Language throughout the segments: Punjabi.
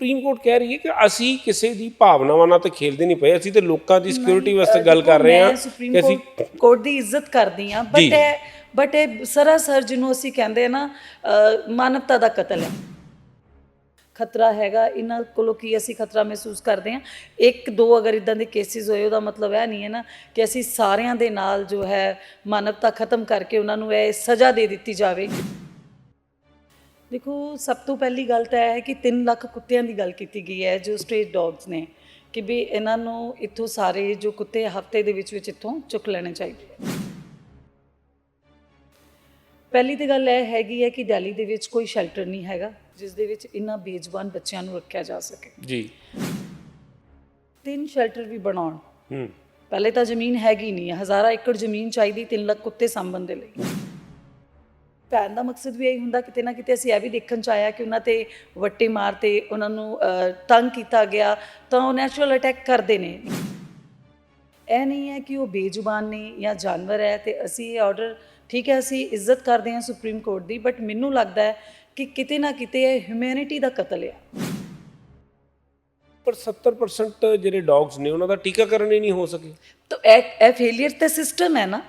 ਸੁਪਰੀਮ ਕੋਰਟ ਕਹਿ ਰਹੀ ਹੈ ਕਿ ਅਸੀਂ ਕਿਸੇ ਦੀ ਭਾਵਨਾਵਾਂ ਨਾਲ ਤੇ ਖੇਲਦੇ ਨਹੀਂ ਪਏ ਅਸੀਂ ਤੇ ਲੋਕਾਂ ਦੀ ਸਿਕਿਉਰਿਟੀ ਵਾਸਤੇ ਗੱਲ ਕਰ ਰਹੇ ਹਾਂ ਕਿ ਅਸੀਂ ਕੋਰਟ ਦੀ ਇੱਜ਼ਤ ਕਰਦੀ ਆ ਬਟ। ਇਹ ਬਟ ਇਹ ਸਰਾਸਰ ਜਿਹਨੂੰ ਅਸੀਂ ਕਹਿੰਦੇ ਆ ਨਾ ਮਾਨਵਤਾ ਦਾ ਕਤਲ ਹੈ। ਖਤਰਾ ਹੈਗਾ ਇਹਨਾਂ ਕੋਲੋਂ ਕੀ ਅਸੀਂ ਖਤਰਾ ਮਹਿਸੂਸ ਕਰਦੇ ਹਾਂ? ਇੱਕ ਦੋ ਅਗਰ ਇਦਾਂ ਦੇ ਕੇਸਿਸ ਹੋਏ ਉਹਦਾ ਮਤਲਬ ਇਹ ਨਹੀਂ ਹੈ ਨਾ ਕਿ ਅਸੀਂ ਸਾਰਿਆਂ ਦੇ ਨਾਲ ਜੋ ਹੈ ਮਾਨਵਤਾ ਖਤਮ ਕਰਕੇ ਉਹਨਾਂ ਨੂੰ ਇਹ ਸਜ਼ਾ ਦੇ ਦਿੱਤੀ ਜਾਵੇ। ਦੇਖੋ ਸਭ ਤੋਂ ਪਹਿਲੀ ਗੱਲ ਤਾਂ ਇਹ ਹੈ ਕਿ 3 ਲੱਖ ਕੁੱਤਿਆਂ ਦੀ ਗੱਲ ਕੀਤੀ ਗਈ ਹੈ ਜੋ ਸਟ੍ਰੀਟ ਡੌਗਸ ਨੇ ਕਿ ਵੀ ਇਹਨਾਂ ਨੂੰ ਇੱਥੋਂ ਸਾਰੇ ਜੋ ਕੁੱਤੇ ਹਫ਼ਤੇ ਦੇ ਵਿੱਚ ਵਿੱਚ ਇੱਥੋਂ ਚੁੱਕ ਲੈਣੇ ਚਾਹੀਦੇ ਹੈ ਪਹਿਲੀ ਤੇ ਗੱਲ ਇਹ ਹੈਗੀ ਹੈ ਕਿ ਦਿੱਲੀ ਦੇ ਵਿੱਚ ਕੋਈ ਸ਼ੈਲਟਰ ਨਹੀਂ ਹੈਗਾ ਜਿਸ ਦੇ ਵਿੱਚ ਇਹਨਾਂ ਬੇਜ਼ਬਾਨ ਬੱਚਿਆਂ ਨੂੰ ਰੱਖਿਆ ਜਾ ਸਕੇ। ਜੀ। ਤਿੰਨ ਸ਼ੈਲਟਰ ਵੀ ਬਣਾਉਣ। ਹੂੰ। ਪਹਿਲੇ ਤਾਂ ਜ਼ਮੀਨ ਹੈਗੀ ਨਹੀਂ ਹਜ਼ਾਰਾਂ ਏਕੜ ਜ਼ਮੀਨ ਚਾਹੀਦੀ 3 ਲੱਖ ਕੁੱਤੇ ਸਾਂਭਣ ਦੇ ਲਈ। ਭੈਣ ਦਾ ਮਕਸਦ ਵੀ ਇਹੀ ਹੁੰਦਾ ਕਿਤੇ ਨਾ ਕਿਤੇ ਅਸੀਂ ਇਹ ਵੀ ਦੇਖਣ ਚ ਆਇਆ ਕਿ ਉਹਨਾਂ ਤੇ ਵੱਟੇ ਮਾਰ ਤੇ ਉਹਨਾਂ ਨੂੰ ਤੰਗ ਕੀਤਾ ਗਿਆ ਤਾਂ ਉਹ ਨੈਚੁਰਲ ਅਟੈਕ ਕਰਦੇ ਨੇ। ਇਹ ਨਹੀਂ ਹੈ ਕਿ ਉਹ ਬੇਜ਼ੁਬਾਨ ਨੇ ਜਾਂ ਜਾਨਵਰ ਹੈ ਤੇ ਅਸੀਂ ਇਹ ਆਰਡਰ ਠੀਕ ਹੈ ਅਸੀਂ ਇੱਜ਼ਤ ਕਰਦੇ ਹਾਂ ਸੁਪਰੀਮ ਕੋਰਟ ਦੀ ਬਟ ਮੈਨੂੰ ਲੱਗਦਾ ਹੈ ਕਿ ਕਿਤੇ ਨਾ ਕਿਤੇ ਇਹ ਹਿਊਮੈਨਿਟੀ ਦਾ ਕਤਲ ਹੈ ਪਰ 70% ਜਿਹੜੇ ਡੌਗਸ ਨੇ ਉਹਨਾਂ ਦਾ ਟੀਕਾਕਰਨ ਹੀ ਨਹੀਂ ਹੋ ਸਕੇ। ਤਾਂ ਇਹ ਇਹ ਫੇਲਿਅਰ ਤੇ ਸਿਸਟਮ ਹੈ ਨਾ।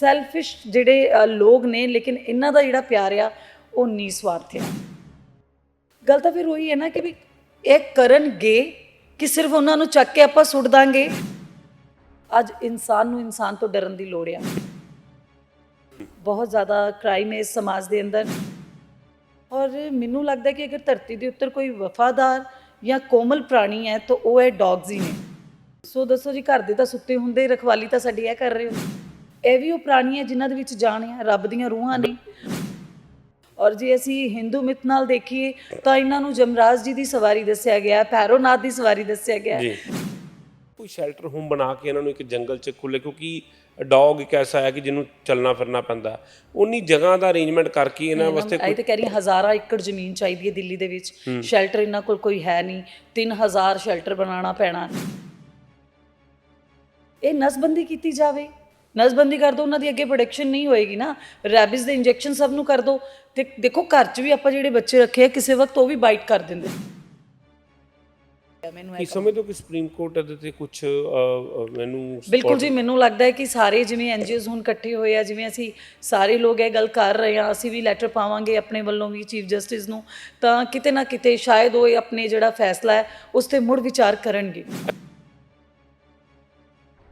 ਸੈਲਫਿਸ਼ ਜਿਹੜੇ ਅ, ਲੋਕ ਨੇ ਲੇਕਿਨ ਇਹਨਾਂ ਦਾ ਜਿਹੜਾ ਪਿਆਰ ਆ ਉਹ ਨਿਸਵਾਰਥ ਆ। ਗੱਲ ਤਾਂ ਫਿਰ ਉਹੀ ਹੈ ਨਾ ਕਿ ਵੀ ਇਹ ਕਰਨਗੇ ਕਿ ਸਿਰਫ ਉਹਨਾਂ ਨੂੰ ਚੱਕ ਕੇ ਆਪਾਂ ਸੁੱਟ ਦਾਂਗੇ? ਅੱਜ ਇਨਸਾਨ ਨੂੰ ਇਨਸਾਨ ਤੋਂ ਡਰਨ ਦੀ ਲੋੜ ਆ। ਬਹੁਤ ਜ਼ਿਆਦਾ ਕ੍ਰਾਈਮ ਹੈ ਇਸ ਸਮਾਜ ਦੇ ਅੰਦਰ। ਔਰ ਮੈਨੂੰ ਲੱਗਦਾ ਕਿ ਅਗਰ ਧਰਤੀ ਦੇ ਉੱਤੇ ਕੋਈ ਵਫਾਦਾਰ ਜਾਂ ਕੋਮਲ ਪ੍ਰਾਣੀ ਹੈ ਤਾਂ ਉਹ ਹੈ ਡੌਗਸ ਹੀ ਨੇ। ਸੋ ਦੱਸੋ ਜੀ ਘਰ ਦੇ ਤਾਂ ਸੁੱਤੇ ਹੁੰਦੇ ਰਖਵਾਲੀ ਤਾਂ ਸਾਡੀ ਇਹ ਕਰ ਰਹੇ ਹੋ। ਇਹ ਵੀ ਉਹ ਪ੍ਰਾਣੀ ਹੈ ਜਿਨ੍ਹਾਂ ਦੇ ਵਿੱਚ ਜਾਨ ਹੈ ਰੱਬ ਦੀਆਂ ਰੂਹਾਂ ਨੇ। ਔਰ ਜੇ ਅਸੀਂ ਹਿੰਦੂ ਮਿਥ ਨਾਲ ਦੇਖੀਏ ਤਾਂ ਇਹਨਾਂ ਨੂੰ ਜਮਰਾਜ ਜੀ ਦੀ ਸਵਾਰੀ ਦੱਸਿਆ ਗਿਆ ਭੈਰੋਨਾਥ ਦੀ ਸਵਾਰੀ ਦੱਸਿਆ ਗਿਆ। ਜੀ। ਕੋਈ ਸ਼ੈਲਟਰ ਹੋਮ ਬਣਾ ਕੇ ਇਹਨਾਂ ਨੂੰ ਇੱਕ ਜੰਗਲ 'ਚ ਖੁੱਲੇ ਕਿਉਂਕਿ ਡੌਗ ਇੱਕ ਐਸਾ ਹੈ ਕਿ ਜਿਹਨੂੰ ਚੱਲਣਾ ਫਿਰਨਾ ਪੈਂਦਾ। ਉਨੀ ਜਗ੍ਹਾ ਦਾ ਅਰੇਂਜਮੈਂਟ ਕਰਕੇ ਇਹਨਾਂ ਵਾਸਤੇ ਆਈ ਤਾਂ ਕਹਿ ਰਹੀ ਹਜ਼ਾਰਾਂ ਏਕੜ ਜ਼ਮੀਨ ਚਾਹੀਦੀ ਹੈ ਦਿੱਲੀ ਦੇ ਵਿੱਚ। ਸ਼ੈਲਟਰ ਇਹਨਾਂ ਕੋਲ ਕੋਈ ਹੈ ਨਹੀਂ। 3000 ਸ਼ੈਲਟਰ ਬਣਾਉਣਾ ਪੈਣਾ। ਇਹ ਨਸਬੰਦੀ ਕੀਤੀ ਜਾਵੇ। ਨਸਬੰਦੀ ਕਰ ਦੋ ਉਹਨਾਂ ਦੀ ਅੱਗੇ ਪ੍ਰੋਡਕਸ਼ਨ ਨਹੀਂ ਹੋਏਗੀ ਨਾ। ਰੈਬਿਸ ਦੇ ਇੰਜੈਕਸ਼ਨ ਸਭ ਨੂੰ ਕਰ ਦੋ। ਤੇ ਦੇਖੋ ਘਰ 'ਚ ਵੀ ਆਪਾਂ ਜਿਹੜੇ ਬੱਚੇ ਰੱਖੇ ਆ ਕਿਸੇ ਵਕਤ ਉਹ ਵੀ ਬਾਈਟ ਕਰ ਦਿੰਦੇ। ਮੈਨੂੰ ਕੀ ਸਮਝਦੇ ਹੋ ਕਿ ਸੁਪਰੀਮ ਕੋਰਟ ਇਹਦੇ ਤੇ ਕੁਝ ਮੈਨੂੰ ਬਿਲਕੁਲ ਜੀ ਮੈਨੂੰ ਲੱਗਦਾ ਹੈ ਕਿ ਸਾਰੇ ਜਿਵੇਂ ਐਨਜੀਓਜ਼ ਹੁਣ ਇਕੱਠੇ ਹੋਏ ਆ ਜਿਵੇਂ ਅਸੀਂ ਸਾਰੇ ਲੋਕ ਇਹ ਗੱਲ ਕਰ ਰਹੇ ਆ ਅਸੀਂ ਵੀ ਲੈਟਰ ਪਾਵਾਂਗੇ ਆਪਣੇ ਵੱਲੋਂ ਵੀ ਚੀਫ ਜਸਟਿਸ ਨੂੰ ਤਾਂ ਕਿਤੇ ਨਾ ਕਿਤੇ ਸ਼ਾਇਦ ਉਹ ਇਹ ਆਪਣੇ ਜਿਹੜਾ ਫੈਸਲਾ ਹੈ ਉਸ ਤੇ ਮੁੜ ਵਿਚਾਰ ਕਰਨਗੇ।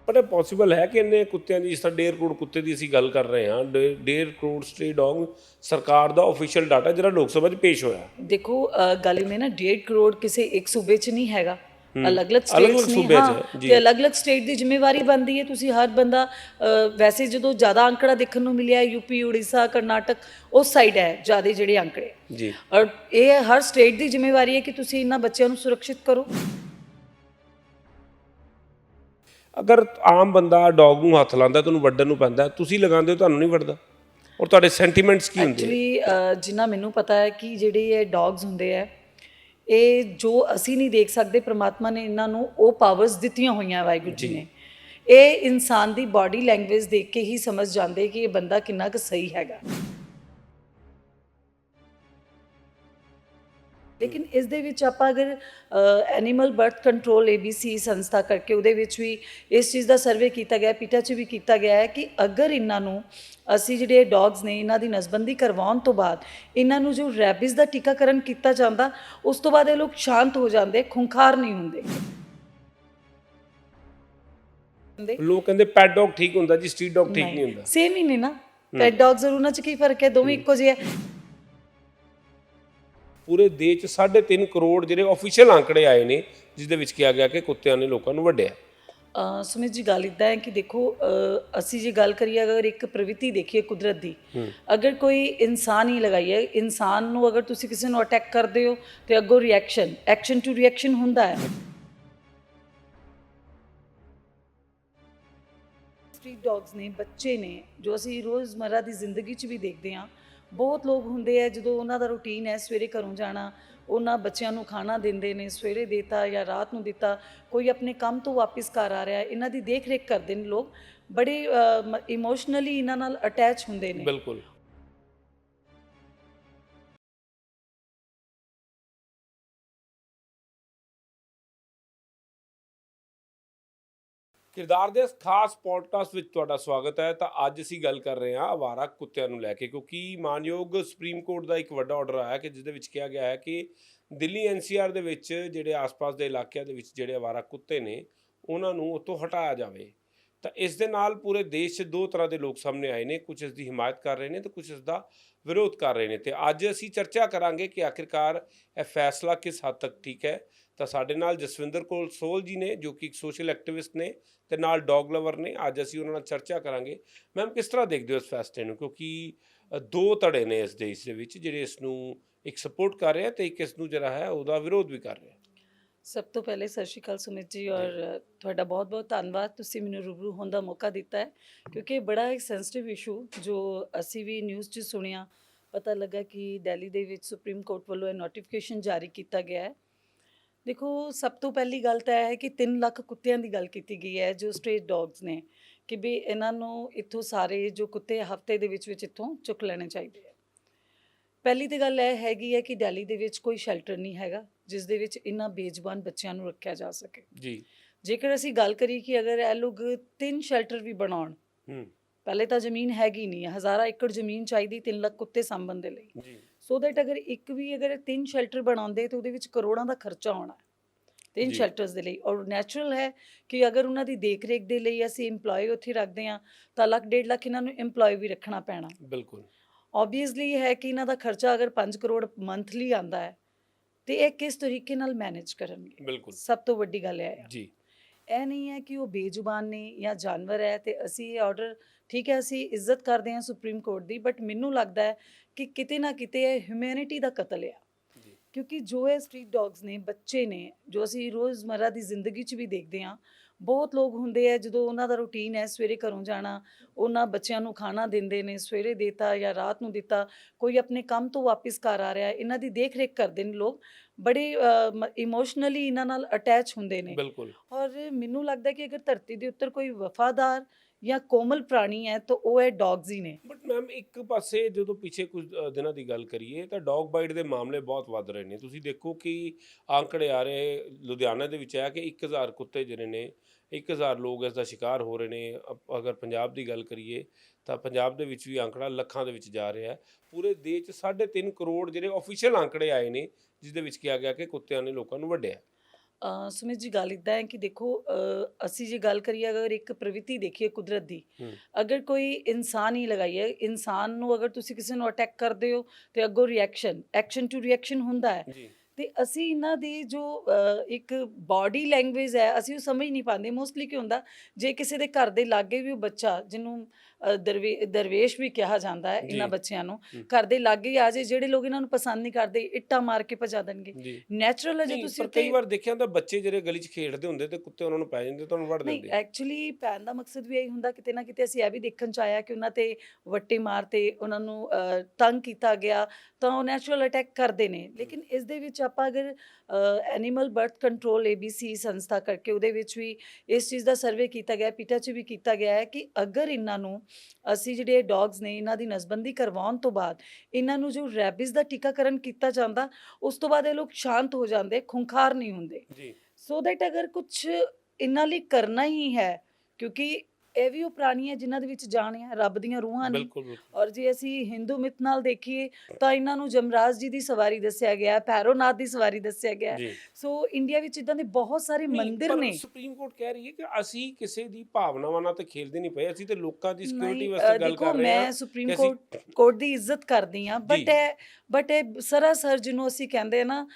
ਪਰ ਇਹ ਪੋਸੀਬਲ ਹੈ ਕਿ ਇੰਨੇ ਕੁੱਤਿਆਂ ਦੀ ਜਿਸ ਤਰ੍ਹਾਂ 1.5 ਕਰੋੜ ਕੁੱਤੇ ਦੀ ਅਸੀਂ ਗੱਲ ਕਰ ਰਹੇ ਹਾਂ। 1.5 ਕਰੋੜ ਸਟੇ ਡੌਗ ਸਰਕਾਰ ਦਾ ਆਫੀਸ਼ੀਅਲ ਡਾਟਾ ਜਿਹੜਾ ਲੋਕ ਸਭਾ 'ਚ ਪੇਸ਼ ਹੋਇਆ। ਦੇਖੋ ਗੱਲ ਇਹ ਨਾ 1.5 ਕਰੋੜ ਕਿਸੇ ਇੱਕ ਸੂਬੇ 'ਚ ਨਹੀਂ ਹੈਗਾ। ਅਲੱਗ-ਅਲੱਗ ਸਟੇਟਸ ਨੇ ਹਾਂ। ਤੇ ਅਲੱਗ-ਅਲੱਗ ਸਟੇਟ ਦੀ ਜ਼ਿੰਮੇਵਾਰੀ ਬਣਦੀ ਹੈ। ਤੁਸੀਂ ਹਰ ਬੰਦਾ ਵੈਸੇ ਜਦੋਂ ਜ਼ਿਆਦਾ ਅੰਕੜਾ ਦੇਖਣ ਨੂੰ ਮਿਲਿਆ ਯੂਪੀ ਉੜੀਸਾ ਕਰਨਾਟਕ ਉਸ ਸਾਈਡ ਹੈ ਜ਼ਿਆਦਾ ਜਿਹੜੇ ਅੰਕੜੇ। ਜੀ। ਔਰ ਇਹ ਹਰ ਸਟੇਟ ਦੀ ਜ਼ਿੰਮੇਵਾਰੀ ਹੈ ਕਿ ਤੁਸੀਂ ਇਹਨਾਂ ਬੱਚਿਆਂ ਨੂੰ ਸੁਰੱਖਿਅਤ ਕਰੋ। ਅਗਰ ਆਮ ਬੰਦਾ ਡੌਗ ਨੂੰ ਹੱਥ ਲਾਉਂਦਾ ਤੁਹਾਨੂੰ ਵੱਢਣ ਨੂੰ ਪੈਂਦਾ ਤੁਸੀਂ ਲਗਾਉਂਦੇ ਹੋ ਤੁਹਾਨੂੰ ਨਹੀਂ ਵੱਢਦਾ ਔਰ ਤੁਹਾਡੇ ਸੈਂਟੀਮੈਂਟਸ ਕੀ ਹੁੰਦੇ ਐਕਚੁਅਲੀ ਜਿੰਨਾ ਮੈਨੂੰ ਪਤਾ ਹੈ ਕਿ ਜਿਹੜੇ ਇਹ ਡੌਗਸ ਹੁੰਦੇ ਆ ਇਹ ਜੋ ਅਸੀਂ ਨਹੀਂ ਦੇਖ ਸਕਦੇ ਪ੍ਰਮਾਤਮਾ ਨੇ ਇਹਨਾਂ ਨੂੰ ਉਹ ਪਾਵਰਸ ਦਿੱਤੀਆਂ ਹੋਈਆਂ ਵਾਹਿਗੁਰੂ ਜੀ ਨੇ। ਇਹ ਇਨਸਾਨ ਦੀ ਬਾਡੀ ਲੈਂਗੁਏਜ ਦੇਖ ਕੇ ਹੀ ਸਮਝ ਜਾਂਦੇ ਕਿ ਇਹ ਬੰਦਾ ਕਿੰਨਾ ਕੁ ਸਹੀ ਹੈਗਾ। ਲੇਕਿਨ ਇਸ ਦੇ ਵਿੱਚ ਆਪਾਂ ਅਗਰ ਐਨੀਮਲ ਬਰਥ ਕੰਟਰੋਲ ABC ਸੰਸਥਾ ਕਰਕੇ ਉਹਦੇ ਵਿੱਚ ਵੀ ਇਸ ਚੀਜ਼ ਦਾ ਸਰਵੇ ਕੀਤਾ ਗਿਆ ਪੀਟਾ 'ਚ ਵੀ ਕੀਤਾ ਗਿਆ ਹੈ ਕਿ ਅਗਰ ਇਹਨਾਂ ਨੂੰ ਅਸੀਂ ਜਿਹੜੇ ਡੌਗਸ ਨੇ ਇਹਨਾਂ ਦੀ ਨਸਬੰਦੀ ਕਰਵਾਉਣ ਤੋਂ ਬਾਅਦ ਇਹਨਾਂ ਨੂੰ ਜੋ ਰੈਬਿਸ ਦਾ ਟੀਕਾਕਰਨ ਕੀਤਾ ਜਾਂਦਾ ਉਸ ਤੋਂ ਬਾਅਦ ਇਹ ਲੋਕ ਸ਼ਾਂਤ ਹੋ ਜਾਂਦੇ ਖੁੰਖਾਰ ਨਹੀਂ ਹੁੰਦੇ। ਹੁੰਦੇ? ਲੋਕ ਕਹਿੰਦੇ ਪੈਟ ਡੌਗ ਠੀਕ ਹੁੰਦਾ ਜੀ ਸਟਰੀਟ ਡੌਗ ਠੀਕ ਨਹੀਂ ਹੁੰਦਾ। ਸੇਮ ਹੀ ਨੇ ਨਾ। ਪੈਟ ਡੌਗਸ ਔਰ ਉਹਨਾਂ 'ਚ ਕੀ ਫ਼ਰਕ ਹੈ? ਦੋਵੇਂ ਇੱਕੋ ਜਿਹੇ ਹੈ। ਪੂਰੇ ਦੇਸ਼ 'ਚ 3.5 ਕਰੋੜ ਜਿਹੜੇ ਆਫੀਸ਼ੀਅਲ ਆંકੜੇ ਆਏ ਨੇ ਜਿਸ ਦੇ ਵਿੱਚ ਕਿਹਾ ਗਿਆ ਕਿ ਕੁੱਤਿਆਂ ਨੇ ਲੋਕਾਂ ਨੂੰ ਵੱਢਿਆ। ਸੁਮਿਤ ਜੀ ਗੱਲ ਇਦਾਂ ਹੈ ਕਿ ਦੇਖੋ ਅਸੀਂ ਜੇ ਗੱਲ ਕਰੀਏ ਅਗਰ ਇੱਕ ਪ੍ਰਵਿਰਤੀ ਦੇਖੀਏ ਕੁਦਰਤ ਦੀ ਅਗਰ ਕੋਈ ਇਨਸਾਨ ਹੀ ਲਗਾਈਏ ਇਨਸਾਨ ਨੂੰ ਅਗਰ ਤੁਸੀਂ ਕਿਸੇ ਨੂੰ ਅਟੈਕ ਕਰਦੇ ਹੋ ਤੇ ਅੱਗੋਂ ਰਿਐਕਸ਼ਨ ਐਕਸ਼ਨ ਟੂ ਰਿਐਕਸ਼ਨ ਹੁੰਦਾ ਹੈ। ਸਟਰੀਟ ਡੌਗਸ ਨੇ ਬੱਚੇ ਨੇ ਜੋ ਅਸੀਂ ਰੋਜ਼ਮਰਰਾ ਦੀ ਜ਼ਿੰਦਗੀ 'ਚ ਵੀ ਦੇਖਦੇ ਹਾਂ ਬਹੁਤ ਲੋਕ ਹੁੰਦੇ ਆ, ਜਦੋਂ ਉਹਨਾਂ ਦਾ ਰੂਟੀਨ ਹੈ, ਸਵੇਰੇ ਘਰੋਂ ਜਾਣਾ, ਉਹਨਾਂ ਬੱਚਿਆਂ ਨੂੰ ਖਾਣਾ ਦਿੰਦੇ ਨੇ, ਸਵੇਰੇ ਦੇਤਾ ਜਾਂ ਰਾਤ ਨੂੰ ਦਿੱਤਾ, ਕੋਈ ਆਪਣੇ ਕੰਮ ਤੋਂ ਵਾਪਸ ਘਰ ਆ ਰਿਹਾ, ਇਹਨਾਂ ਦੀ ਦੇਖ ਰੇਖ ਕਰਦੇ ਨੇ ਲੋਕ, ਬੜੇ ਇਮੋਸ਼ਨਲੀ ਇਹਨਾਂ ਨਾਲ ਅਟੈਚ ਹੁੰਦੇ ਨੇ। ਬਿਲਕੁਲ। ਕਿਰਦਾਰ ਦੇ ਇਸ ਖਾਸ ਪੋਡਕਾਸਟ ਵਿੱਚ ਤੁਹਾਡਾ ਸਵਾਗਤ ਹੈ। ਤਾਂ ਅੱਜ ਅਸੀਂ ਗੱਲ ਕਰ ਰਹੇ ਹਾਂ ਆਵਾਰਾ ਕੁੱਤਿਆਂ ਨੂੰ ਲੈ ਕੇ, ਕਿਉਂਕਿ ਮਾਨਯੋਗ ਸੁਪਰੀਮ ਕੋਰਟ ਦਾ ਇੱਕ ਵੱਡਾ ਆਰਡਰ ਆਇਆ ਕਿ ਜਿਸ ਦੇ ਵਿੱਚ ਕਿਹਾ ਗਿਆ ਹੈ ਕਿ ਦਿੱਲੀ ਐਨਸੀਆਰ ਦੇ ਵਿੱਚ ਜਿਹੜੇ ਆਸ-ਪਾਸ ਦੇ ਇਲਾਕਿਆਂ ਦੇ ਵਿੱਚ ਜਿਹੜੇ ਆਵਾਰਾ ਕੁੱਤੇ ਨੇ, ਉਹਨਾਂ ਨੂੰ ਉੱਥੋਂ ਹਟਾਇਆ ਜਾਵੇ। ਤਾਂ ਇਸ ਦੇ ਨਾਲ ਪੂਰੇ ਦੇਸ਼ 'ਚ ਦੋ ਤਰ੍ਹਾਂ ਦੇ ਲੋਕ ਸਾਹਮਣੇ ਆਏ ਨੇ। ਕੁਝ ਇਸ ਦੀ ਹਿਮਾਇਤ ਕਰ ਰਹੇ ਨੇ ਤੇ ਕੁਝ ਇਸ ਦਾ ਵਿਰੋਧ ਕਰ ਰਹੇ ਨੇ। ਤੇ ਅੱਜ ਅਸੀਂ ਚਰਚਾ ਕਰਾਂਗੇ ਕਿ ਆਖਿਰਕਾਰ ਇਹ ਫੈਸਲਾ ਕਿਸ ਹੱਦ ਤੱਕ ਠੀਕ ਹੈ ਤਾਂ ਸਾਡੇ ਨਾਲ ਜਸਵਿੰਦਰ ਕੋਲ ਸੋਲ ਜੀ ਨੇ ਜੋ ਕਿ ਇੱਕ ਸੋਸ਼ਲ ਐਕਟਿਵਿਸਟ ਨੇ ਤੇ ਨਾਲ ਡੌਗ ਲਵਰ ਨੇ। ਅੱਜ ਅਸੀਂ ਉਹਨਾਂ ਨਾਲ ਚਰਚਾ ਕਰਾਂਗੇ। ਮੈਮ ਕਿਸ ਤਰ੍ਹਾਂ ਦੇਖਦੇ ਹੋ ਇਸ ਫੈਸਲੇ ਨੂੰ? ਕਿਉਂਕਿ ਦੋ ਧੜੇ ਨੇ ਇਸ ਦੇਸ਼ ਦੇ ਵਿੱਚ ਜਿਹੜੇ ਇਸ ਨੂੰ ਇੱਕ ਸਪੋਰਟ ਕਰ ਰਹੇ ਆ ਤੇ ਇੱਕ ਇਸ ਨੂੰ ਜਿਹੜਾ ਹੈ ਉਹਦਾ ਵਿਰੋਧ ਵੀ ਕਰ ਰਹੇ। ਆ ਸਭ ਤੋਂ ਪਹਿਲੇ ਸਤਿ ਸ਼੍ਰੀ ਅਕਾਲ ਸੁਮਿਤ ਜੀ ਔਰ ਤੁਹਾਡਾ ਬਹੁਤ-ਬਹੁਤ ਧੰਨਵਾਦ। ਤੁਸੀਂ ਮੈਨੂੰ ਰੂਬਰੂ ਹੋਣ ਦਾ ਮੌਕਾ ਦਿੱਤਾ ਹੈ। ਕਿਉਂਕਿ ਇਹ ਬੜਾ ਇੱਕ ਸੈਂਸਿਟਿਵ ਇਸ਼ੂ ਜੋ ਅਸੀਂ ਵੀ ਨਿਊਜ਼ 'ਚ ਸੁਣਿਆ। ਪਤਾ ਲੱਗਾ ਕਿ ਦਿੱਲੀ ਦੇ ਵਿੱਚ ਸੁਪਰੀਮ ਕੋਰਟ ਵੱਲੋਂ ਇਹ ਨੋਟੀਫਿਕੇਸ਼ਨ ਜਾਰੀ ਕੀਤਾ ਗਿਆ ਹੈ। ਦੇਖੋ ਸਭ ਤੋਂ ਪਹਿਲੀ ਗੱਲ ਤਾਂ ਇਹ ਹੈ ਕਿ 3 ਲੱਖ ਕੁੱਤਿਆਂ ਦੀ ਗੱਲ ਕੀਤੀ ਗਈ ਹੈ ਜੋ ਸਟ੍ਰੇਟ ਡੌਗਸ ਨੇ ਕਿ ਵੀ ਇਹਨਾਂ ਨੂੰ ਇੱਥੋਂ ਸਾਰੇ ਜੋ ਕੁੱਤੇ ਹਫ਼ਤੇ ਦੇ ਵਿੱਚ ਵਿੱਚ ਇੱਥੋਂ ਚੁੱਕ ਲੈਣੇ ਚਾਹੀਦੇ ਆ। ਪਹਿਲੀ ਤੇ ਗੱਲ ਇਹ ਹੈਗੀ ਹੈ ਕਿ ਦਿੱਲੀ ਦੇ ਵਿੱਚ ਕੋਈ ਸ਼ੈਲਟਰ ਨਹੀਂ ਹੈਗਾ ਜਿਸ ਦੇ ਵਿੱਚ ਇਹਨਾਂ ਬੇਜ਼ਬਾਨ ਬੱਚਿਆਂ ਨੂੰ ਰੱਖਿਆ ਜਾ ਸਕੇ। ਜੀ। ਜੇਕਰ ਅਸੀਂ ਗੱਲ ਕਰੀ ਕਿ ਅਗਰ ਇਹ ਲੋਕ ਤਿੰਨ ਸ਼ੈਲਟਰ ਵੀ ਬਣਾਉਣ ਹੂੰ। ਪਹਿਲੇ ਤਾਂ ਜ਼ਮੀਨ ਹੈਗੀ ਨਹੀਂ ਹੈ ਹਜ਼ਾਰਾਂ ਏਕੜ ਜ਼ਮੀਨ ਚਾਹੀਦੀ 3 ਲੱਖ ਕੁੱਤੇ ਸਾਂਭਣ ਦੇ ਲਈ। ਜੀ। ਸੋ ਦੈਟ ਅਗਰ ਇੱਕ ਵੀ ਅਗਰ ਤਿੰਨ ਸ਼ੈਲਟਰ ਬਣਾਉਂਦੇ ਤਾਂ ਉਹਦੇ ਵਿੱਚ ਕਰੋੜਾਂ ਦਾ ਖਰਚਾ ਆਉਣਾ ਤਿੰਨ। ਸ਼ੈਲਟਰਸ ਦੇ ਲਈ। ਔਰ ਨੈਚੁਰਲ ਹੈ ਕਿ ਅਗਰ ਉਹਨਾਂ ਦੀ ਦੇਖਰੇਖ ਦੇ ਲਈ ਅਸੀਂ EMPLOYE ਉੱਥੇ ਰੱਖਦੇ ਹਾਂ ਤਾਂ ਲੱਖ ਡੇਢ ਲੱਖ ਇਹਨਾਂ ਨੂੰ EMPLOYE ਵੀ ਰੱਖਣਾ ਪੈਣਾ। ਬਿਲਕੁਲ। ਆਬਵੀਅਸਲੀ ਹੈ ਕਿ ਇਹਨਾਂ ਦਾ ਖਰਚਾ ਅਗਰ 5 ਕਰੋੜ ਮੰਥਲੀ ਆਂਦਾ ਹੈ ਤੇ ਇਹ ਕਿਸ ਤਰੀਕੇ ਨਾਲ ਮੈਨੇਜ ਕਰਨਗੇ? ਬਿਲਕੁਲ। ਸਭ ਤੋਂ ਵੱਡੀ ਗੱਲ ਹੈ ਜੀ। ਇਹ ਨਹੀਂ ਹੈ ਕਿ ਉਹ ਬੇਜ਼ੁਬਾਨ ਨੇ ਜਾਂ ਜਾਨਵਰ ਹੈ ਤੇ ਅਸੀਂ ਇਹ ਆਰਡਰ ਠੀਕ ਹੈ ਅਸੀਂ ਇੱਜ਼ਤ ਕਰਦੇ ਹਾਂ ਸੁਪਰੀਮ ਕੋਰਟ ਦੀ ਬਟ ਮੈਨੂੰ ਲੱਗਦਾ ਹੈ ਕਿ ਕਿਤੇ ਨਾ ਕਿਤੇ ਇਹ ਹਿਊਮੈਨਿਟੀ ਦਾ ਕਤਲ ਹੈ ਕਿਉਂਕਿ ਜੋ ਇਹ ਸਟਰੀਟ ਡੌਗਸ ਨੇ ਬੱਚੇ ਨੇ ਜੋ ਅਸੀਂ ਰੋਜ਼ਮਰਰਾ ਦੀ ਜ਼ਿੰਦਗੀ 'ਚ ਵੀ ਦੇਖਦੇ ਹਾਂ ਬਹੁਤ ਲੋਕ ਹੁੰਦੇ ਆ ਜਦੋਂ ਉਹਨਾਂ ਦਾ ਰੂਟੀਨ ਹੈ ਸਵੇਰੇ ਘਰੋਂ ਜਾਣਾ ਉਹਨਾਂ ਬੱਚਿਆਂ ਨੂੰ ਖਾਣਾ ਦਿੰਦੇ ਨੇ ਸਵੇਰੇ ਦੇਤਾ ਜਾਂ ਰਾਤ ਨੂੰ ਦਿੱਤਾ ਕੋਈ ਆਪਣੇ ਕੰਮ ਤੋਂ ਵਾਪਸ ਘਰ ਆ ਰਿਹਾ ਇਹਨਾਂ ਦੀ ਦੇਖ ਰੇਖ ਕਰਦੇ ਨੇ ਲੋਕ ਬੜੇ ਇਮੋਸ਼ਨਲੀ ਇਹਨਾਂ ਨਾਲ ਅਟੈਚ ਹੁੰਦੇ ਨੇ। ਬਿਲਕੁਲ। ਔਰ ਮੈਨੂੰ ਲੱਗਦਾ ਕਿ ਅਗਰ ਧਰਤੀ ਦੇ ਉੱਤੇ ਕੋਈ ਵਫਾਦਾਰ ਜਾਂ ਕੋਮਲ ਪ੍ਰਾਣੀ ਹੈ ਤਾਂ ਉਹ ਹੈ ਡੌਗਸ ਹੀ ਨੇ। ਬਟ ਮੈਮ ਇੱਕ ਪਾਸੇ ਜਦੋਂ ਪਿੱਛੇ ਕੁਝ ਦਿਨਾਂ ਦੀ ਗੱਲ ਕਰੀਏ ਤਾਂ ਡੌਗ ਬਾਈਟ ਦੇ ਮਾਮਲੇ ਬਹੁਤ ਵੱਧ ਰਹੇ ਨੇ। ਤੁਸੀਂ ਦੇਖੋ ਕਿ ਆંકੜੇ ਆ ਰਹੇ, ਲੁਧਿਆਣਾ ਦੇ ਵਿੱਚ ਆ ਕਿ 1000 ਕੁੱਤੇ ਜਿਹੜੇ ਨੇ 1000 ਲੋਕ ਇਸ ਦਾ ਸ਼ਿਕਾਰ ਹੋ ਰਹੇ ਨੇ। ਅਗਰ ਪੰਜਾਬ ਦੀ ਗੱਲ ਕਰੀਏ ਤਾਂ ਪੰਜਾਬ ਦੇ ਵਿੱਚ ਵੀ ਆંકੜਾ ਲੱਖਾਂ ਦੇ ਵਿੱਚ ਜਾ ਰਿਹਾ। ਪੂਰੇ ਦੇਸ਼ 'ਚ 3.5 ਕਰੋੜ ਜਿਹੜੇ ਅਫੀਸ਼ੀਅਲ ਆંકੜੇ ਆਏ ਨੇ ਜਿਸ ਦੇ ਵਿੱਚ ਕਿਹਾ ਗਿਆ ਕਿ ਕੁੱਤਿਆਂ ਨੇ ਲੋਕਾਂ ਨੂੰ ਵੱਢਿਆ। ਸੁਮਿਤ ਜੀ ਗੱਲ ਇਦਾਂ ਹੈ ਕਿ ਦੇਖੋ ਅਸੀਂ ਜੇ ਗੱਲ ਕਰੀਏ ਅਗਰ ਇੱਕ ਪ੍ਰਵਿਰਤੀ ਦੇਖੀਏ ਕੁਦਰਤ ਦੀ ਅਗਰ ਕੋਈ ਇਨਸਾਨ ਹੀ ਲਗਾਈਏ ਇਨਸਾਨ ਨੂੰ ਅਗਰ ਤੁਸੀਂ ਕਿਸੇ ਨੂੰ ਅਟੈਕ ਕਰਦੇ ਹੋ ਤੇ ਅੱਗੋਂ ਰਿਐਕਸ਼ਨ ਐਕਸ਼ਨ ਟੂ ਰਿਐਕਸ਼ਨ ਹੁੰਦਾ ਹੈ। ਤੇ ਅਸੀਂ ਇਹਨਾਂ ਦੀ ਜੋ ਇੱਕ ਬਾਡੀ ਲੈਂਗੁਏਜ ਹੈ ਅਸੀਂ ਉਹ ਸਮਝ ਨਹੀਂ ਪਾਉਂਦੇ। ਮੋਸਟਲੀ ਕੀ ਹੁੰਦਾ ਜੇ ਕਿਸੇ ਦੇ ਘਰ ਦੇ ਲਾਗੇ ਵੀ ਉਹ ਬੱਚਾ ਜਿਹਨੂੰ ਦਰਵੇਸ਼ ਵੀ ਕਿਹਾ ਜਾਂਦਾ ਹੈ ਇਹਨਾਂ। ਬੱਚਿਆਂ ਨੂੰ। ਘਰ ਦੇ ਲਾਗੇ ਆ ਜੇ ਜਿਹੜੇ ਲੋਕ ਇਹਨਾਂ ਨੂੰ ਪਸੰਦ ਨਹੀਂ ਕਰਦੇ ਇੱਟਾਂ ਮਾਰ ਕੇ ਭਜਾ ਦੇਣਗੇ। ਨੈਚੁਰਲ ਹੈ ਜੇ ਨਹੀਂ, ਤੁਸੀਂ ਪਰ ਕਈ ਵਾਰ ਦੇਖਿਆ ਤਾਂ ਬੱਚੇ ਜਿਹੜੇ ਗਲੀ 'ਚ ਖੇਡਦੇ ਹੁੰਦੇ ਤੇ ਕੁੱਤੇ ਉਹਨਾਂ ਨੂੰ ਪੈ ਜਾਂਦੇ ਤੁਹਾਨੂੰ ਨਹੀਂ ਦਿੰਦੇ ਐਕਚੁਅਲੀ ਪੈਨ ਦਾ ਮਕਸਦ ਵੀ ਇਹੀ ਹੁੰਦਾ ਕਿਤੇ ਨਾ ਕਿਤੇ ਅਸੀਂ ਇਹ ਵੀ ਦੇਖਣ ਚ ਆਇਆ ਕਿ ਉਹਨਾਂ ਤੇ ਵੱਟੇ ਮਾਰਤੇ ਉਹਨਾਂ ਨੂੰ ਤੰਗ ਕੀਤਾ ਗਿਆ ਤਾਂ ਉਹ ਨੈਚੁਰਲ ਅਟੈਕ ਕਰਦੇ ਨੇ। ਲੇਕਿਨ ਇਸ ਦੇ ਵਿੱਚ ਆਪਾਂ ਅਗਰ ਐਨੀਮਲ ਬਰਥ ਕੰਟਰੋਲ ABC ਸੰਸਥਾ ਕਰਕੇ ਉਹਦੇ ਵਿੱਚ ਵੀ ਇਸ ਚੀਜ਼ ਦਾ ਸਰਵੇ ਕੀਤਾ ਗਿਆ ਪੀਟਾ ਚ ਵੀ ਕੀਤਾ ਗਿਆ ਹੈ ਕਿ ਅਗਰ ਇਹਨਾਂ ਨੂੰ ਅਸੀਂ ਜਿਹੜੇ ਡੌਗਸ ਨੇ ਇਹਨਾਂ ਦੀ ਨਸਬੰਦੀ ਕਰਵਾਉਣ ਤੋਂ ਬਾਅਦ ਇਹਨਾਂ ਨੂੰ ਜੋ ਰੈਬਿਸ ਦਾ ਟੀਕਾਕਰਨ ਕੀਤਾ ਜਾਂਦਾ ਉਸ ਤੋਂ ਬਾਅਦ ਇਹ ਲੋਕ ਸ਼ਾਂਤ ਹੋ ਜਾਂਦੇ ਖੁੰਖਾਰ ਨਹੀਂ ਹੁੰਦੇ। ਜੀ। ਸੋ ਦੈਟ ਅਗਰ ਕੁਝ ਇਹਨਾਂ ਲਈ ਕਰਨਾ ਹੀ ਹੈ ਕਿਉਂਕਿ ਇਹ ਵੀ ਉਹ ਪ੍ਰਾਣੀ ਹੈ ਜਿਨ੍ਹਾਂ ਦੇ ਵਿੱਚ ਜਾਨ ਹੈ ਰੱਬ ਦੀਆਂ ਰੂਹਾਂ ਨੇ। ਬਿਲਕੁਲ ਔਰ ਜੇ ਅਸੀਂ ਹਿੰਦੂ ਮਿਥ ਨਾਲ ਦੇਖੀਏ ਤਾਂ ਇਹਨਾਂ ਨੂੰ ਜਮਰਾਜ ਜੀ ਦੀ ਸਵਾਰੀ ਦੱਸਿਆ ਗਿਆ ਹੈ ਭੈਰੋਨਾਥ ਦੀ ਸਵਾਰੀ ਦੱਸਿਆ ਗਿਆ ਹੈ। ਸੋ ਇੰਡੀਆ ਵਿੱਚ ਇਦਾਂ ਦੇ ਬਹੁਤ ਸਾਰੇ ਮੰਦਿਰ ਨੇ। ਸੁਪਰੀਮ ਕੋਰਟ ਕਹਿ ਰਹੀ ਹੈ ਕਿ ਅਸੀਂ ਕਿਸੇ ਦੀ ਭਾਵਨਾਵਾਂ ਨਾਲ ਤੇ ਖੇਲਦੇ ਨਹੀਂ ਪਏ ਅਸੀਂ ਤੇ ਲੋਕਾਂ ਦੀ ਸਿਕਿਉਰਿਟੀ ਵਾਸਤੇ ਗੱਲ ਕਰ ਰਹੇ ਹਾਂ ਮੈਂ ਸੁਪਰੀਮ ਕੋਰਟ ਕੋਰਟ ਦੀ ਇੱਜ਼ਤ ਕਰਦੀ ਹਾਂ ਬਟ। ਇਹ ਬਟ ਇਹ ਸਰਾਸਰ ਜਿਹਨੂੰ ਅਸੀਂ ਕਹਿੰਦੇ ਆ ਨਾ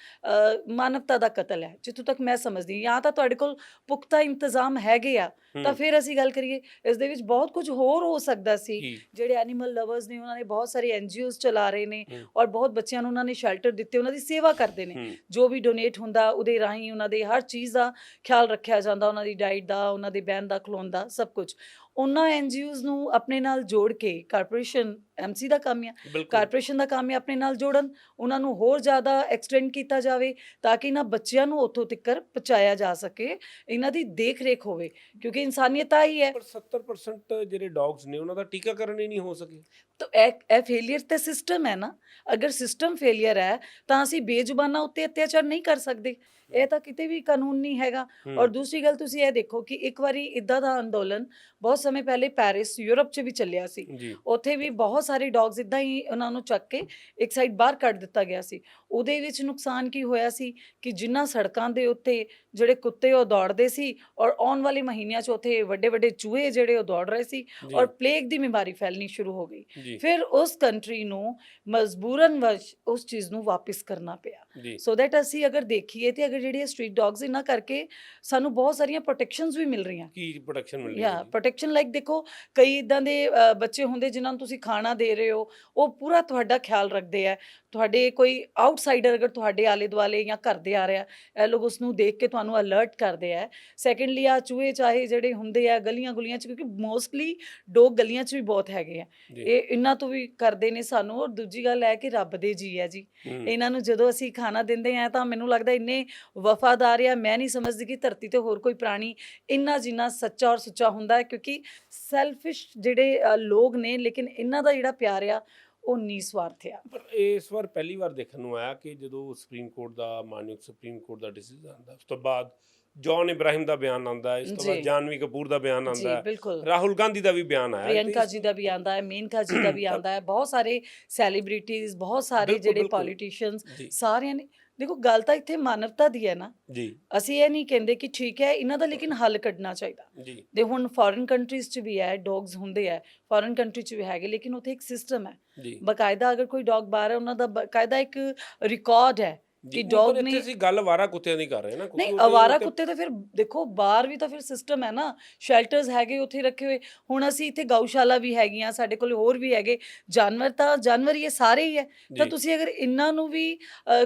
ਮਾਨਵਤਾ ਦਾ ਕਤਲ ਹੈ ਜਿੱਥੋਂ ਤੱਕ ਮੈਂ ਸਮਝਦੀ ਹਾਂ। ਜਾਂ ਤਾਂ ਤੁਹਾਡੇ ਕੋਲ ਪੁਖਤਾ ਇੰਤਜ਼ਾਮ ਹੈਗੇ ਆ ਤਾਂ ਫਿਰ ਅਸੀਂ ਗੱਲ ਕਰੀਏ ਇਸ ਦੇ ਵਿੱਚ ਬਹੁਤ ਕੁਝ ਹੋਰ ਹੋ ਸਕਦਾ ਸੀ? ਜਿਹੜੇ ਐਨੀਮਲ ਲਵਰਸ ਨੇ ਉਹਨਾਂ ਨੇ ਬਹੁਤ ਸਾਰੇ ਐਨਜੀਓਜ਼ ਚਲਾ ਰਹੇ ਨੇ। ਔਰ ਬਹੁਤ ਬੱਚਿਆਂ ਨੂੰ ਉਹਨਾਂ ਨੇ ਸ਼ੈਲਟਰ ਦਿੱਤੇ ਉਹਨਾਂ ਦੀ ਸੇਵਾ ਕਰਦੇ ਨੇ। ਜੋ ਵੀ ਡੋਨੇਟ ਹੁੰਦਾ ਉਹਦੇ ਰਾਹੀਂ ਉਹਨਾਂ ਦੇ ਹਰ ਚੀਜ਼ ਦਾ ਖਿਆਲ ਰੱਖਿਆ ਜਾਂਦਾ ਉਹਨਾਂ ਦੀ ਡਾਈਟ ਦਾ ਉਹਨਾਂ ਦੇ ਬਹਿਣ ਦਾ ਖਲੋਣ ਦਾ ਸਭ ਕੁਝ ਉਹਨਾਂ ਐਨਜੀਓਜ਼ ਨੂੰ ਆਪਣੇ ਨਾਲ ਜੋੜ ਕੇ ਕਾਰਪੋਰੇਸ਼ਨ ਐਮਸੀ ਦਾ ਕੰਮ ਬਿਲਕੁਲ। ਕਾਰਪੋਰੇਸ਼ਨ ਦਾ ਕੰਮ ਹੈ ਆਪਣੇ ਨਾਲ ਜੋੜਨ ਉਹਨਾਂ ਨੂੰ ਹੋਰ ਜ਼ਿਆਦਾ ਐਕਸਟੈਂਡ ਕੀਤਾ ਜਾਵੇ ਤਾਂ ਕਿ ਇਹਨਾਂ ਬੱਚਿਆਂ ਨੂੰ ਉੱਥੋਂ ਤੱਕ ਪਹੁੰਚਾਇਆ ਜਾ ਸਕੇ ਇਹਨਾਂ ਦੀ ਦੇਖ ਰੇਖ ਹੋਵੇ ਕਿਉਂਕਿ ਇਨਸਾਨੀਅਤ ਆ ਹੀ ਹੈ। ਪਰ 70% ਜਿਹੜੇ ਡੌਗਸ ਨੇ ਉਹਨਾਂ ਦਾ ਟੀਕਾਕਰਨ ਹੀ ਨਹੀਂ ਹੋ ਸਕੇ। ਤਾਂ ਇਹ ਇਹ ਫੇਲਿਅਰ ਤੇ ਸਿਸਟਮ ਹੈ ਨਾ ਅਗਰ ਸਿਸਟਮ ਫੇਲਿਅਰ ਹੈ ਤਾਂ ਅਸੀਂ ਬੇਜ਼ੁਬਾਨਾਂ ਉੱਤੇ ਅਤਿਆਚਾਰ ਨਹੀਂ ਕਰ ਸਕਦੇ ਇਹ ਤਾਂ ਕਿਤੇ ਵੀ ਕਾਨੂੰਨ ਨਹੀਂ ਹੈਗਾ। ਔਰ ਦੂਸਰੀ ਗੱਲ ਤੁਸੀਂ ਇਹ ਦੇਖੋ ਕਿ ਇੱਕ ਵਾਰੀ ਇਦਾਂ ਦਾ ਅੰਦੋਲਨ ਬਹੁਤ ਸਮੇਂ ਪਹਿਲੇ ਪੈਰਿਸ ਯੂਰਪ 'ਚ ਵੀ ਚੱਲਿਆ ਸੀ। ਉੱਥੇ ਵੀ ਬਹੁਤ ਸਾਰੇ ਡੌਗਸ ਇਦਾਂ ਹੀ ਉਹਨਾਂ ਨੂੰ ਚੱਕ ਕੇ ਇੱਕ ਸਾਈਡ ਬਾਹਰ ਕੱਢ ਦਿੱਤਾ ਗਿਆ ਸੀ। ਉਹਦੇ ਵਿੱਚ ਨੁਕਸਾਨ ਕੀ ਹੋਇਆ ਸੀ ਕਿ ਜਿੰਨਾ ਸੜਕਾਂ ਦੇ ਉੱਤੇ ਜਿਹੜੇ ਕੁੱਤੇ ਉਹ ਦੌੜਦੇ ਸੀ ਔਰ ਆਉਣ ਵਾਲੇ ਮਹੀਨਿਆਂ 'ਚ ਉੱਥੇ ਵੱਡੇ ਵੱਡੇ ਚੂਹੇ ਜਿਹੜੇ ਉਹ ਦੌੜ ਰਹੇ ਸੀ ਔਰ ਪਲੇਗ ਦੀ ਬਿਮਾਰੀ ਫੈਲਣੀ ਸ਼ੁਰੂ ਹੋ ਗਈ। ਫਿਰ ਉਸ ਕੰਟਰੀ ਨੂੰ ਮਜਬੂਰਨ ਵਸ਼ ਉਸ ਚੀਜ਼ ਨੂੰ ਵਾਪਿਸ ਕਰਨਾ ਪਿਆ। ਸੋ ਦੈਟ ਅਸੀਂ ਅਗਰ ਦੇਖੀਏ ਤੇ ਅਗਰ ਜਿਹੜੀ ਸਟਰੀਟ ਡੌਗਸ ਇਹਨਾਂ ਕਰਕੇ ਸਾਨੂੰ ਬਹੁਤ ਸਾਰੀਆਂ ਪ੍ਰੋਟੈਕਸ਼ਨਸ ਵੀ ਮਿਲ ਰਹੀਆਂ। ਕੀ ਪ੍ਰੋਟੈਕਸ਼ਨ ਮਿਲ ਰਹੀ ਯਾ ਹੈ ਜੀ? ਪ੍ਰੋਟੈਕਸ਼ਨ ਲਾਈਕ ਦੇਖੋ ਕਈ ਇਦਾਂ ਦੇ ਅ, ਬੱਚੇ ਹੁੰਦੇ ਜਿਨ੍ਹਾਂ ਨੂੰ ਤੁਸੀਂ ਖਾਣਾ ਦੇ ਰਹੇ ਹੋ ਉਹ ਪੂਰਾ ਤੁਹਾਡਾ ਖਿਆਲ ਰੱਖਦੇ ਆ। ਤੁਹਾਡੇ ਕੋਈ ਆਊਟਸਾਈਡਰ ਅਗਰ ਤੁਹਾਡੇ ਆਲੇ ਦੁਆਲੇ ਜਾਂ ਘਰ ਦੇ ਆ ਰਿਹਾ ਇਹ ਲੋਕ ਉਸ ਨੂੰ ਦੇਖ ਕੇ ਤੁਹਾਨੂੰ ਅਲਰਟ ਕਰਦੇ ਆ। ਸੈਕੰਡਲੀ ਆ ਚੂਹੇ ਚਾਹੇ ਜਿਹੜੇ ਹੁੰਦੇ ਆ ਗਲੀਆਂ ਗੁਲੀਆਂ ਚ ਕਿਉਂਕਿ ਮੋਸਟਲੀ ਡੋਗ ਗਲੀਆਂ ਚ ਵੀ ਬਹੁਤ ਹੈਗੇ ਆ। ਜੀ। ਇਹ ਇਹਨਾਂ ਤੋਂ ਵੀ ਕਰਦੇ ਨੇ ਸਾਨੂੰ ਔਰ ਦੂਜੀ ਗੱਲ ਹੈ ਕਿ ਰੱਬ ਦੇ ਜੀ ਹੈ ਜੀ। ਹੂੰ, ਇਹਨਾਂ ਨੂੰ ਜਦੋਂ ਅਸੀਂ ਖਾਣਾ ਦਿੰਦੇ ਆ ਤਾਂ ਮੈਨੂੰ ਲੱਗਦਾ ਇੰਨੇ ਵਫਾਦਾਰ ਆ ਮੈਂ ਨਹੀਂ ਸਮਝਦੀ ਕਿ ਧਰਤੀ ਤੇ ਹੋਰ ਕੋਈ ਪ੍ਰਾਣੀ ਇੰਨਾ ਜਿੰਨਾ ਸੱਚਾ ਔਰ ਸੁੱਚਾ ਹੁੰਦਾ ਹੈ ਕਿਉਂਕਿ ਸੈਲਫਿਸ਼ ਜਿਹੜੇ ਲੋਕ ਨੇ ਲੇਕਿਨ ਇਹਨਾਂ ਦਾ ਜਿਹੜਾ ਪਿਆਰ ਆ ਉਹ ਨਿਸਵਾਰਥ ਆ ਪਰ ਇਸ ਵਾਰ ਪਹਿਲੀ ਵਾਰ ਦੇਖਣ ਨੂੰ ਆਇਆ ਕਿ ਜਦੋਂ ਸੁਪਰੀਮ ਕੋਰਟ ਦਾ ਮਾਨਯੋਗ ਸੁਪਰੀਮ ਕੋਰਟ ਦਾ ਡਿਸੀਜਨ ਆਉਂਦਾ ਉਸ ਤੋਂ ਬਾਅਦ ਜੌਨ ਇਬਰਾਹਿਮ ਦਾ ਬਿਆਨ ਆਉਂਦਾ ਹੈ ਇਸ ਤੋਂ ਬਾਅਦ। ਜਾਨਵੀ ਕਪੂਰ ਦਾ ਬਿਆਨ ਬਿਲਕੁਲ ਰਾਹੁਲ ਗਾਂਧੀ ਦਾ ਵੀ ਬਿਆਨ ਆਇਆ ਪ੍ਰਿਯੰਕਾ ਜੀ ਦਾ ਵੀ ਆਂਦਾ ਹੈ ਮੇਨਕਾ ਜੀ ਦਾ ਵੀ ਆਂਦਾ ਹੈ ਬਹੁਤ ਸਾਰੇ ਸੈਲੀਬ੍ਰਿਟੀਜ਼ ਬਹੁਤ ਸਾਰੇ ਜਿਹੜੇ। ਪੋਲੀਟੀਸ਼ੀਅਨਸ ਸਾਰਿਆਂ ਨੇ ਦੇਖੋ ਗੱਲ ਤਾਂ ਇੱਥੇ ਮਾਨਵਤਾ ਦੀ ਹੈ ਨਾ। ਜੀ। ਅਸੀਂ ਇਹ ਨਹੀਂ ਕਹਿੰਦੇ ਕਿ ਠੀਕ ਹੈ ਇਹਨਾਂ ਦਾ ਲੇਕਿਨ ਹੱਲ ਕੱਢਣਾ ਚਾਹੀਦਾ। ਜੀ। ਦੇ ਹੁਣ ਫੋਰਨ ਕੰਟਰੀਜ਼ 'ਚ ਵੀ ਹੈ ਡੌਗਸ ਹੁੰਦੇ ਆ ਫੋਰਨ ਕੰਟਰੀ 'ਚ ਵੀ ਹੈਗੇ ਲੇਕਿਨ ਉੱਥੇ ਇੱਕ ਸਿਸਟਮ ਹੈ। ਜੀ। ਬਕਾਇਦਾ ਅਗਰ ਕੋਈ ਡੌਗ ਬਾਹਰ ਹੈ ਉਹਨਾਂ ਦਾ ਬਕਾਇਦਾ ਇੱਕ ਰਿਕਾਰਡ ਹੈ। ਕਿ ਨਹੀਂ, ਇੱਥੇ ਨੇ- ਅਸੀਂ ਗੱਲ ਆਵਾਰਾ ਕੁੱਤਿਆਂ ਦੀ ਕਰ ਰਹੇ ਨਾ ਨਹੀਂ ਅਵਾਰਾ ਕੁੱਤੇ ਤਾਂ ਫਿਰ ਦੇਖੋ ਬਾਹਰ ਵੀ ਤਾਂ ਫਿਰ ਸਿਸਟਮ ਹੈ ਨਾ ਸ਼ੈਲਟਰਸ ਹੈਗੇ ਉੱਥੇ ਰੱਖੇ ਹੋਏ। ਹੁਣ ਅਸੀਂ ਇੱਥੇ ਗਊਸ਼ਾਲਾ ਵੀ ਹੈਗੀਆਂ ਸਾਡੇ ਕੋਲ ਹੋਰ ਵੀ ਹੈਗੇ। ਜਾਨਵਰ ਤਾਂ ਜਾਨਵਰ ਹੀ ਹੈ ਸਾਰੇ ਹੀ ਹੈ। ਤਾਂ। ਤੁਸੀਂ ਅਗਰ ਇਹਨਾਂ ਨੂੰ ਵੀ